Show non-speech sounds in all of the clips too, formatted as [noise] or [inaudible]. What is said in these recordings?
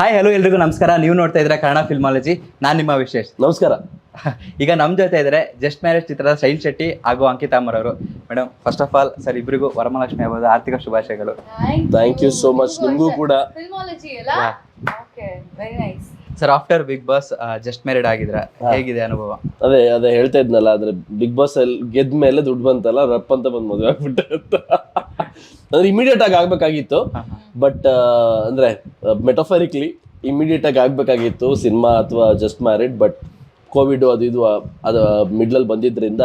Hi hello ಎಲ್ರಿಗೂ ನಮಸ್ಕಾರ. ನೀವು ನೋಡ್ತಾ ಇದ್ರೆ ಕನ್ನಡ ಫಿಲ್ಮಾಲಜಿ ನಾನು ನಿಮ್ಮ ವಿಶೇಷ್. ನಮಸ್ಕಾರ. [laughs] ಈಗ ನಮ್ಮ ಜೊತೆ ಇದ್ರೆ ಜಸ್ಟ್ ಮ್ಯಾರೇಜ್ ಚಿತ್ರದ ಶೈನ್ ಶೆಟ್ಟಿ ಹಾಗೂ ಅಂಕಿತಾ ಅಮರ್ ಅವರು. Madam first of all sir ಇಬ್ಬರಿಗೂ ವರಮಹಾಲಕ್ಷ್ಮಿ ಹಬ್ಬದ ಆರ್ಥಿಕ ಶುಭಾಶಯಗಳು. ಥ್ಯಾಂಕ್ ಯು ಸೋ ಮಚ್ ನಿಮಗೂ ಕೂಡ. Sir after Bigg Boss just married ಆಗಿದ್ರ ಹೇಗಿದೆ ಅನುಭವ? ಅದೇ ಅದೇ ಹೇಳ್ತಾ ಇದ್ನಲ್ಲ ಆದ್ರೆ ಬಿಗ್ ಬಾಸ್ ಅಲ್ಲಿ ಗೆದ್ದ ಮೇಲೆ ದುಡ್ಡು ಬಂತಲ್ಲ ರಪ್ ಅಂತ ಬಂದ್ ಮದುವೆ ಆಗ್ಬಿಟ್ಟೆ ಅಂತ. ಅಂದ್ರೆ ಇಮಿಡಿಯೇಟ್ ಆಗಿ ಆಗ್ಬೇಕಾಗಿತ್ತು. ಬಟ್ ಅಂದ್ರೆ ಮೆಟಫರಿಕ್ಲಿ ಇಮಿಡಿಯೇಟ್ ಆಗಿ ಆಗ್ಬೇಕಾಗಿತ್ತು ಸಿನಿಮಾ ಅಥವಾ ಜಸ್ಟ್ ಮ್ಯಾರಿಡ್ ಬಟ್ ಕೋವಿಡ್ ಅದು ಇದು ಅದು ಮಿಡ್ಲಲ್ಲಿ ಬಂದಿದ್ರಿಂದ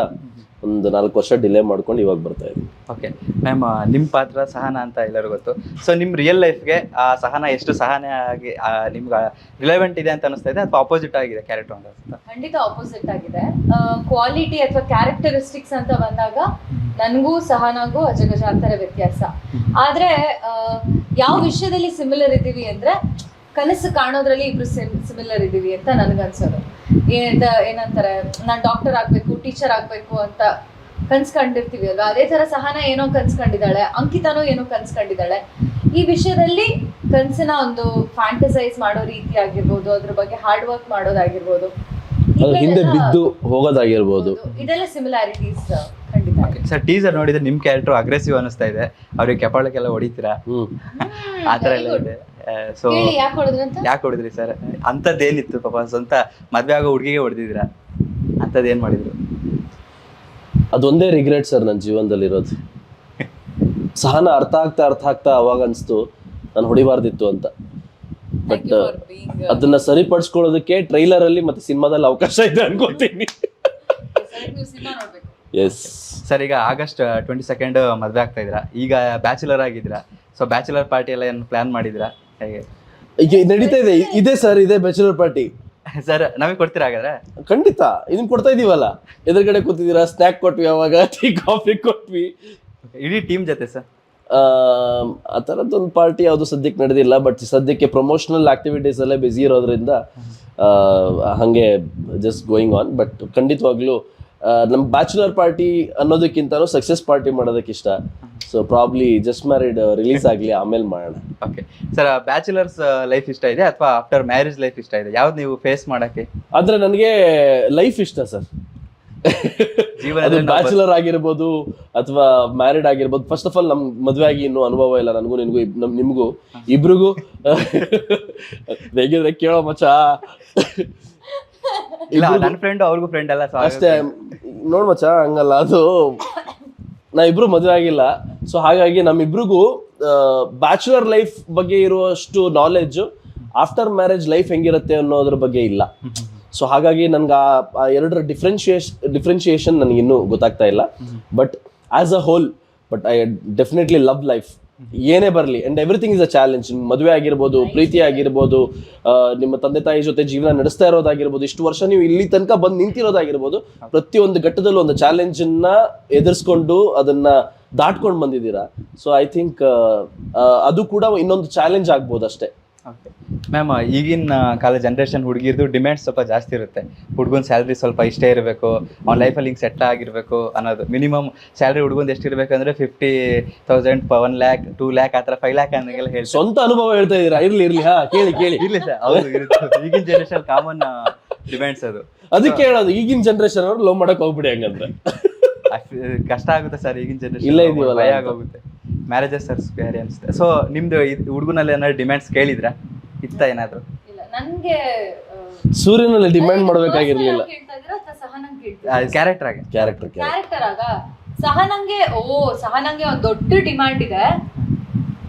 ಒಂದು ನಾಲ್ಕು ವರ್ಷ ಡಿಲೇ ಮಾಡ್ಕೊಂಡು ಇವಾಗ ಬರ್ತಾ ಇದ್ದೀನಿ. ಓಕೆ ಮ್ಯಾಮ್ ನಿಮ್ಮ ಪಾತ್ರ ಸಹನ ಅಂತ ಎಲ್ಲರಿಗೂ ಗೊತ್ತು. ಸೊ ನಿಮ್ಮ ರಿಯಲ್ ಲೈಫ್ಗೆ ಆ ಸಹನ ಎಷ್ಟು ಸಹನ ಆಗಿ ನಿಮ್ಗೆ ರಿಲೆವೆಂಟ್ ಇದೆ ಅಂತ ಅನಿಸ್ತಾ ಇದೆ ಅಥವಾ ಅಪೋಸಿಟ್ ಆಗಿದೆ ಕ್ಯಾರೆಕ್ಟರ್ ಅಂತ ಅನ್ಸುತ್ತಾ? ಖಂಡಿತ ಆಪೋಸಿಟ್ ಆಗಿದೆ. ಕ್ವಾಲಿಟಿ ಅಥವಾ ಕ್ಯಾರೆಕ್ಟರಿಸ್ಟಿಕ್ಸ್ ಅಂತ ಬಂದಾಗ ನನಗೂ ಸಹನಾಗೂ ಅಜಗಜಾಂತರ ವ್ಯತ್ಯಾಸ. ಆದರೆ ಆ, ಯಾವ ವಿಷಯದಲ್ಲಿ ಸಿಮಿಲರ್ ಇದ್ದೀವಿ ಅಂದ್ರೆ ಕನಸು ಕಾಣೋದ್ರಲ್ಲಿ ಇಬ್ರು ಸಿಮಿಲರ್ ಇದ್ದೀವಿ ಅಂತ ನನಗನ್ಸೋದು. ಏನಂತಾರೆ ನಾನು ಡಾಕ್ಟರ್ ಆಗ್ಬೇಕು ಟೀಚರ್ ಆಗ್ಬೇಕು ಅಂತ ಕನ್ಸ್ಕೊಂಡಿರ್ತೀವಿ ಅಲ್ವಾ ಅದೇ ತರ ಸಹನ ಏನೋ ಕನ್ಸ್ ಕಂಡಿದ್ದಾಳೆ ಅಂಕಿತಾನೂ ಏನೋ ಕನ್ಸ್ ಕಂಡಿದ್ದಾಳೆ ಈ ವಿಷಯದಲ್ಲಿ ಕನ್ಸಿನ ಒಂದು ಫ್ಯಾಂಟಸೈಸ್ ಮಾಡೋ ರೀತಿ ಆಗಿರ್ಬೋದು ಅದ್ರ ಬಗ್ಗೆ ಹಾರ್ಡ್ ವರ್ಕ್ ಮಾಡೋದಾಗಿರ್ಬೋದು. ಹಿಂದೆ ಬಿದ್ದು ಹೋಗೋದಾಗಿರ್ಬೋದು. ಇದೆಲ್ಲ ಸಿಮಿಲಾರಿಟೀಸ್ ಖಂಡಿತ. ಸರ್ ಟೀಸರ್ ನೋಡಿದ್ರೆ ನಿಮ್ ಕ್ಯಾರೆಕ್ಟರ್ ಅಗ್ರೆಸಿವ್ ಅನಿಸ್ತಾ ಇದೆ. ಅವ್ರಿಗೆ ಕೆಪಾಳಕ್ಕೆಲ್ಲ ಹೊಡಿತೀರಾ? ಆತರ ಆ ಥರ ಎಲ್ಲ. ಇದೆ. ಸೊ ಯಾಕೆ ಹೊಡಿದ್ರಿ ಸರ್ ಅಂಥದ್ದೇನಿತ್ತು ಪಾಪ ಸ್ವಂತ ಮದ್ವೆ ಆಗೋ ಹುಡುಗಿಗೆ ಹೊಡೆದಿದ್ದೀರಾ? ಅಂತದ್ ಏನ್ ಮಾಡಿದ್ರು? ಅದೊಂದೇ ರಿಗ್ರೆಟ್ ಸರ್ ನನ್ನ ಜೀವನದಲ್ಲಿ ಇರೋದು ಸಹನ ಅರ್ಥ ಆಗ್ತಾ ಅರ್ಥ ಆಗ್ತಾ ಅವಾಗ ಅನ್ಸ್ತು ನಾನು ಹೊಡಿಬಾರ್ದಿತ್ತು ಅಂತ. ಬಟ್ uh, ಅದನ್ನ ಸರಿಪಡಿಸ್ಕೊಳ್ಳೋದಕ್ಕೆ ಟ್ರೈಲರ್ ಅಲ್ಲಿ ಮತ್ತೆ ಸಿನಿಮಾದಲ್ಲಿ ಅವಕಾಶ ಇದೆ ಅನ್ಕೋತೀನಿ. ಎಸ್ ಸರ್ ಈಗ ಆಗಸ್ಟ್ ಟ್ವೆಂಟಿ ಸೆಕೆಂಡ್ ಮದುವೆ ಆಗ್ತಾ ಇದ್ರ ಈಗ ಬ್ಯಾಚುಲರ್ ಆಗಿದ್ರ ಸೊ ಬ್ಯಾಚುಲರ್ ಪಾರ್ಟಿ ಎಲ್ಲ ಏನು ಪ್ಲಾನ್ ಮಾಡಿದ್ದೀರಾ? ಹೇಗೆ? ಈಗ ನಡೀತಾ ಇದೆ. ಇದೆ ಸರ್ ಇದೆ ಬ್ಯಾಚುಲರ್ ಪಾರ್ಟಿ [laughs] ಸರ್ ನಮಗೆ ಕೊಡ್ತೀರಾ ಹಾಗಾದ್ರೆ? ಖಂಡಿತ. ಇದನ್ನ ಕೊಡ್ತಾ ಇದೀವಲ್ಲ? ಎದುರುಗಡೆ ಕೂತಿದ್ದೀರಾ? ಸ್ನ್ಯಾಕ್ ಕೊಟ್ವಿ ಅವಾಗ ಟೀ ಕಾಫಿ ಕೊಟ್ವಿ. ಇಡೀ ಟೀಮ್ ಜೊತೆ ಸರ್? ಆ ಥರದ್ದೊಂದು ಪಾರ್ಟಿ ಯಾವುದು ಸದ್ಯಕ್ಕೆ ನಡೆದಿಲ್ಲ ಬಟ್ ಸದ್ಯಕ್ಕೆ ಪ್ರಮೋಷನಲ್ ಆಕ್ಟಿವಿಟೀಸ್ ಅಲ್ಲೇ ಬ್ಯುಸಿ ಇರೋದ್ರಿಂದ ಹಾಗೆ ಜಸ್ಟ್ ಗೋಯಿಂಗ್ ಆನ್ ಬಟ್ ಖಂಡಿತವಾಗ್ಲೂ ಆ, ನಮ್ಮ ಬ್ಯಾಚುಲರ್ ಪಾರ್ಟಿ ಅನ್ನೋದಕ್ಕಿಂತನೂ ಸಕ್ಸಸ್ ಪಾರ್ಟಿ ಮಾಡೋದಕ್ಕೆ ಇಷ್ಟ. So probably just married release ಆಗಲಿ ಆಮೇಲೆ ಮಾಡೋಣ. ಓಕೆ ಸರ್ ಬ್ಯಾಚುಲರ್ಸ್ ಲೈಫ್ ಇಷ್ಟ ಇದೆ ಅಥವಾ ಆಫ್ಟರ್ ಮ್ಯಾರೇಜ್ ಲೈಫ್ ಇಷ್ಟ ಇದೆ? ಯಾವ್ದು ನೀವು ಫೇಸ್ ಮಾಡಕ್ಕೆ? ಆದ್ರೆ ನನಗೆ ಲೈಫ್ ಇಷ್ಟ ಸರ್ ಅದು ಬ್ಯಾಚುಲರ್ ಆಗಿರ್ಬೋದು ಅಥವಾ ಮ್ಯಾರಿಡ್ ಆಗಿರ್ಬೋದು. ಫಸ್ಟ್ ಆಫ್ ಆಲ್ ನಮ್ ಮದುವೆ ಆಗಿ ಇನ್ನೂ ಅನುಭವ ಇಲ್ಲ ನನಗೂ ನಿನ್ಗೂ ಇಬ್- ನಮ್ ನಿಮಗೂ ಇಬ್ರಿಗೂ. [laughs] ಹೇಗಿದ್ರೆ ಕೇಳೋ ಮಚ್ಚ? ಇಲ್ಲ ನನ್ನ ಫ್ರೆಂಡ್ ಅವ್ರಿಗೂ ಫ್ರೆಂಡ್ ಅಲ್ಲ ಸೊ ಅಷ್ಟೇ ನೋಡ್ ಮಚ್ಚ ಹಂಗಲ್ಲ ಅದು ನಾ ಇಬ್ರು ಮದುವೆ ಆಗಿಲ್ಲ. ಸೊ ಹಾಗಾಗಿ ನಮ್ಮಿಬ್ರಿಗೂ ಬ್ಯಾಚುಲರ್ ಲೈಫ್ ಬಗ್ಗೆ ಇರುವಷ್ಟು ನಾಲೆಜ್ ಆಫ್ಟರ್ ಮ್ಯಾರೇಜ್ ಲೈಫ್ ಹೆಂಗಿರುತ್ತೆ ಅನ್ನೋದ್ರ ಬಗ್ಗೆ ಇಲ್ಲ. ಸೊ ಹಾಗಾಗಿ ನನ್ಗೆ ಆ ಎರಡರ ಡಿಫ್ರೆನ್ಶಿಯೇಷನ್ ಡಿಫ್ರೆನ್ಶಿಯೇಷನ್ ನನಗಿನ್ನೂ ಇನ್ನೂ ಗೊತ್ತಾಗ್ತಾ ಇಲ್ಲ. But as a whole but I definitely love life ಏನೇ ಬರಲಿ and everything is a challenge ಮದುವೆ ಆಗಿರ್ಬೋದು ಪ್ರೀತಿ ಆಗಿರ್ಬೋದು ನಿಮ್ಮ ತಂದೆ ತಾಯಿ ಜೊತೆ ಜೀವನ ನಡೆಸ್ತಾ ಇರೋದಾಗಿರ್ಬೋದು ಇಷ್ಟು ವರ್ಷ ನೀವು ಇಲ್ಲಿ ತನಕ ಬಂದು ನಿಂತಿರೋದಾಗಿರ್ಬೋದು ಪ್ರತಿಯೊಂದು ಘಟ್ಟದಲ್ಲೂ ಒಂದು ಚಾಲೆಂಜ್ ಅನ್ನ ಎದುರಿಸ್ಕೊಂಡು ಅದನ್ನ ದಾಟ್ಕೊಂಡು ಬಂದಿದ್ದೀರಾ? ಸೊ ಐ ಥಿಂಕ್ ಅದು ಕೂಡ ಇನ್ನೊಂದು ಚಾಲೆಂಜ್ ಆಗ್ಬೋದು ಅಷ್ಟೇ ಓಕೆ ಮ್ಯಾಮ್ ಈಗಿನ ಕಾಲ ಜನ್ರೇಷನ್ ಹುಡುಗಿರ್ದು ಡಿಮ್ಯಾಂಡ್ ಸ್ವಲ್ಪ ಜಾಸ್ತಿ ಇರುತ್ತೆ. ಹುಡುಗನ ಸ್ಯಾಲ್ರಿ ಸ್ವಲ್ಪ ಇಷ್ಟೇ ಇರಬೇಕು ಅವ್ನ ಲೈಫಲ್ಲಿ ಹಿಂಗೆ ಸೆಟ್ ಆಗಿರಬೇಕು ಅನ್ನೋದು. ಮಿನಿಮಮ್ ಸ್ಯಾಲ್ರಿ ಹುಡುಗಂದು ಎಷ್ಟು ಇರಬೇಕಂದ್ರೆ fifty thousand one lakh two lakh ಆ ಥರ ಫೈವ್ ಲ್ಯಾಕ್ ಅನ್ನಂಗೆಲ್ಲ ಹೇಳಿ ಸ್ವಂತ ಅನುಭವ ಹೇಳ್ತಾ ಇದ್ದೀರಾ? ಇರಲಿ ಇರ್ಲಿ ಹಾ ಕೇಳಿ ಕೇಳಿ. ಇರಲಿ ಸರ್ ಹೌದು ಇರುತ್ತೆ ಈಗಿನ ಜನರೇಷನ್ ಕಾಮನ್ ಡಿಮ್ಯಾಂಡ್ಸ್ ಅದು. ಅದಕ್ಕೆ ಹೇಳೋದು ಈಗಿನ ಜನರೇಷನ್ ಅವ್ರು ಲವ್ ಮಾಡಕ್ ಹೋಗ್ಬಿಡಿ ಹಂಗಂದ್ರೆ. ಕಷ್ಟ ಆಗುತ್ತೆ ಸರ್ ಈಗಿನ ಜನರೇಷನ್ ಇಲ್ಲ ಇದೆಯಲ್ಲ ಭಯ. ಆಗೋಗುತ್ತೆ. ಮ್ಯಾರೇಜಸ್ ಸರ್ ಬೇರೆ ಅನಿಸುತ್ತೆ. ಸೊ ನಿಮ್ದು ಹುಡುಗನಲ್ಲಿ ಏನಾದ್ರು ಡಿಮ್ಯಾಂಡ್ಸ್ ಕೇಳಿದ್ರಾ? ಇತ್ತ ಏನಾದ್ರು? ಇಲ್ಲ ನನ್ಗೆ ಸೂರ್ಯನಲ್ಲಿ ಡಿಮ್ಯಾಂಡ್ ಮಾಡ್ಬೇಕಾಗಿರ್ಲಿಲ್ಲ. ಕ್ಯಾರೆಕ್ಟರ್ ಆಗಿ. ಕ್ಯಾರೆಕ್ಟರ್ ಕ್ಯಾರೆಕ್ಟರ್ ಆಗ? ಸಹನಂಗೆ ಓ ಸಹನಂಗೆ ಒಂದ್ ದೊಡ್ಡ ಡಿಮ್ಯಾಂಡ್ ಇದೆ.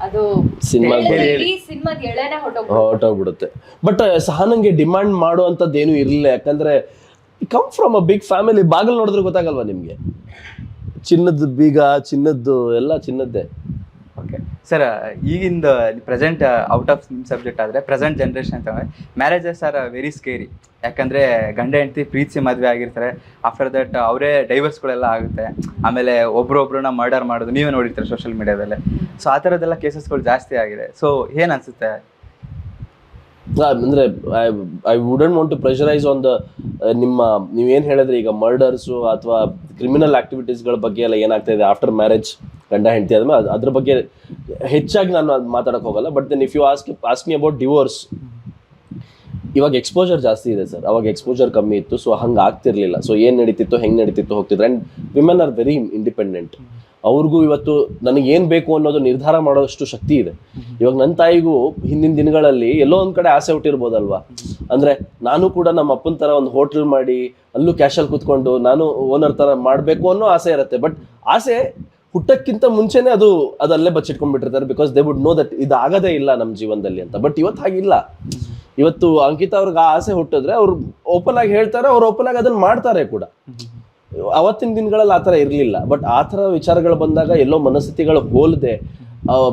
ಅದು ಸಿನಿಮಾದ ಎಳೆನೆ ಹೊಟ್ಟೋಗ್ ಹೊರಟೋಗ್ಬಿಡುತ್ತೆ ಬಟ್ ಸಹನಂಗೆ ಡಿಮ್ಯಾಂಡ್ ಮಾಡುವಂಥದ್ದು ಏನು ಇರಲಿಲ್ಲ. ಯಾಕಂದ್ರೆ come from a big family ಬಾಗಿಲು ನೋಡಿದ್ರೆ ಗೊತ್ತಾಗಲ್ವಾ ನಿಮ್ಗೆ? ಚಿನ್ನದ ಬೀಗ, ಚಿನ್ನದ್ದು ಎಲ್ಲ ಚಿನ್ನದ್ದೇ. ಓಕೆ ಸರ್ ಈಗಿಂದ ಪ್ರೆಸೆಂಟ್ ಔಟ್ ಆಫ್ ಸಬ್ಜೆಕ್ಟ್ ಆದರೆ ಪ್ರೆಸೆಂಟ್ ಜನ್ರೇಷನ್ ಅಂತ ಮ್ಯಾರೇಜಸ್ ಆರ್ ವೆರಿ ಸ್ಕೇರಿ ಯಾಕಂದರೆ ಗಂಡ ಹೆಂಡತಿ ಪ್ರೀತಿಸಿ ಮದುವೆ ಆಗಿರ್ತಾರೆ. ಆಫ್ಟರ್ ದಟ್ ಅವರೇ ಡೈವರ್ಸ್ಗಳೆಲ್ಲ ಆಗುತ್ತೆ. ಆಮೇಲೆ ಒಬ್ರೊಬ್ರನ್ನ ಮರ್ಡರ್ ಮಾಡೋದು. ನೀವೇ ನೋಡಿರ್ತಾರೆ ಸೋಷಿಯಲ್ ಮೀಡಿಯಾದಲ್ಲಿ ಸೊ ಆ ಥರದ್ದೆಲ್ಲ ಕೇಸಸ್ಗಳು ಜಾಸ್ತಿ ಆಗಿದೆ. ಸೊ ಏನು ಅನಿಸುತ್ತೆ? ಅಂದ್ರೆ I wouldn't want to pressurise on the ನಿಮ್ಮ ನೀವೇನ್ ಹೇಳಿದ್ರೆ, ಈಗ ಮರ್ಡರ್ಸು ಅಥವಾ ಕ್ರಿಮಿನಲ್ ಆಕ್ಟಿವಿಟೀಸ್ಗಳ ಬಗ್ಗೆ ಎಲ್ಲ ಏನಾಗ್ತಾ ಇದೆ ಆಫ್ಟರ್ ಮ್ಯಾರೇಜ್ ಗಂಡ, ಹೆಂಡತಿ ಆದ್ಮೇಲೆ ಅದು, ಅದ್ರ ಬಗ್ಗೆ ಹೆಚ್ಚಾಗಿ ನಾನು ಅದು ಹೋಗಲ್ಲ but then if you ask ask me about divorce ಇವಾಗ ಎಕ್ಸ್ಪೋಜರ್ ಜಾಸ್ತಿ ಇದೆ ಸರ್ ಅವಾಗ ಎಕ್ಸ್ಪೋಜರ್ ಕಮ್ಮಿ ಇತ್ತು ಸೊ ಹಂಗೆ ಆಗ್ತಿರ್ಲಿಲ್ಲ. ಸೊ ಏನ್ ನಡೀತಿತ್ತು, ಹೆಂಗ್ ನಡೀತಿತ್ತು ಹೋಗ್ತಿದ್ರೆ. And women are very independent ಅವ್ರಿಗೂ ಇವತ್ತು ನನಗೆ ಏನು ಬೇಕು ಅನ್ನೋದು ನಿರ್ಧಾರ ಮಾಡೋಷ್ಟು ಶಕ್ತಿ ಇದೆ. ಇವಾಗ ನನ್ನ ತಾಯಿಗೂ ಹಿಂದಿನ ದಿನಗಳಲ್ಲಿ ಎಲ್ಲೋ ಒಂದು ಕಡೆ ಆಸೆ ಹುಟ್ಟಿರ್ಬೋದಲ್ವಾ? ಅಂದ್ರೆ ನಾನು ಕೂಡ ನಮ್ಮ ಅಪ್ಪನ ತರ ಒಂದು ಹೋಟೆಲ್ ಮಾಡಿ, ಅಲ್ಲೂ ಕ್ಯಾಶಲ್ಲಿ ಕುತ್ಕೊಂಡು ನಾನು ಓನರ್ ತರ ಮಾಡಬೇಕು ಅನ್ನೋ ಆಸೆ ಇರುತ್ತೆ. ಬಟ್ ಆಸೆ ಹುಟ್ಟಕ್ಕಿಂತ ಮುಂಚೆನೆ ಅದು ಅದಲ್ಲೇ ಬಚ್ಚಿಟ್ಕೊಂಡ್ಬಿಟ್ಟಿರ್ತಾರೆ because they would know that ಇದು ಆಗದೇ ಇಲ್ಲ ನಮ್ಮ ಜೀವನದಲ್ಲಿ ಅಂತ. ಬಟ್ ಇವತ್ತು ಹಾಗಿಲ್ಲ. ಇವತ್ತು ಅಂಕಿತಾ ಅವ್ರಿಗೆ ಆ ಆಸೆ ಹುಟ್ಟಿದ್ರೆ ಅವ್ರು ಓಪನ್ ಆಗಿ ಹೇಳ್ತಾರೆ, ಅವ್ರು ಓಪನ್ ಆಗಿ ಅದನ್ನ ಮಾಡ್ತಾರೆ ಕೂಡ. ಅವತ್ತಿನ ದಿನಗಳಲ್ಲಿ ಆ ಥರ ಇರಲಿಲ್ಲ. ಬಟ್ ಆ ಥರ ವಿಚಾರಗಳು ಬಂದಾಗ ಎಲ್ಲೋ ಮನಸ್ಥಿತಿಗಳು ಹೋಲದೆ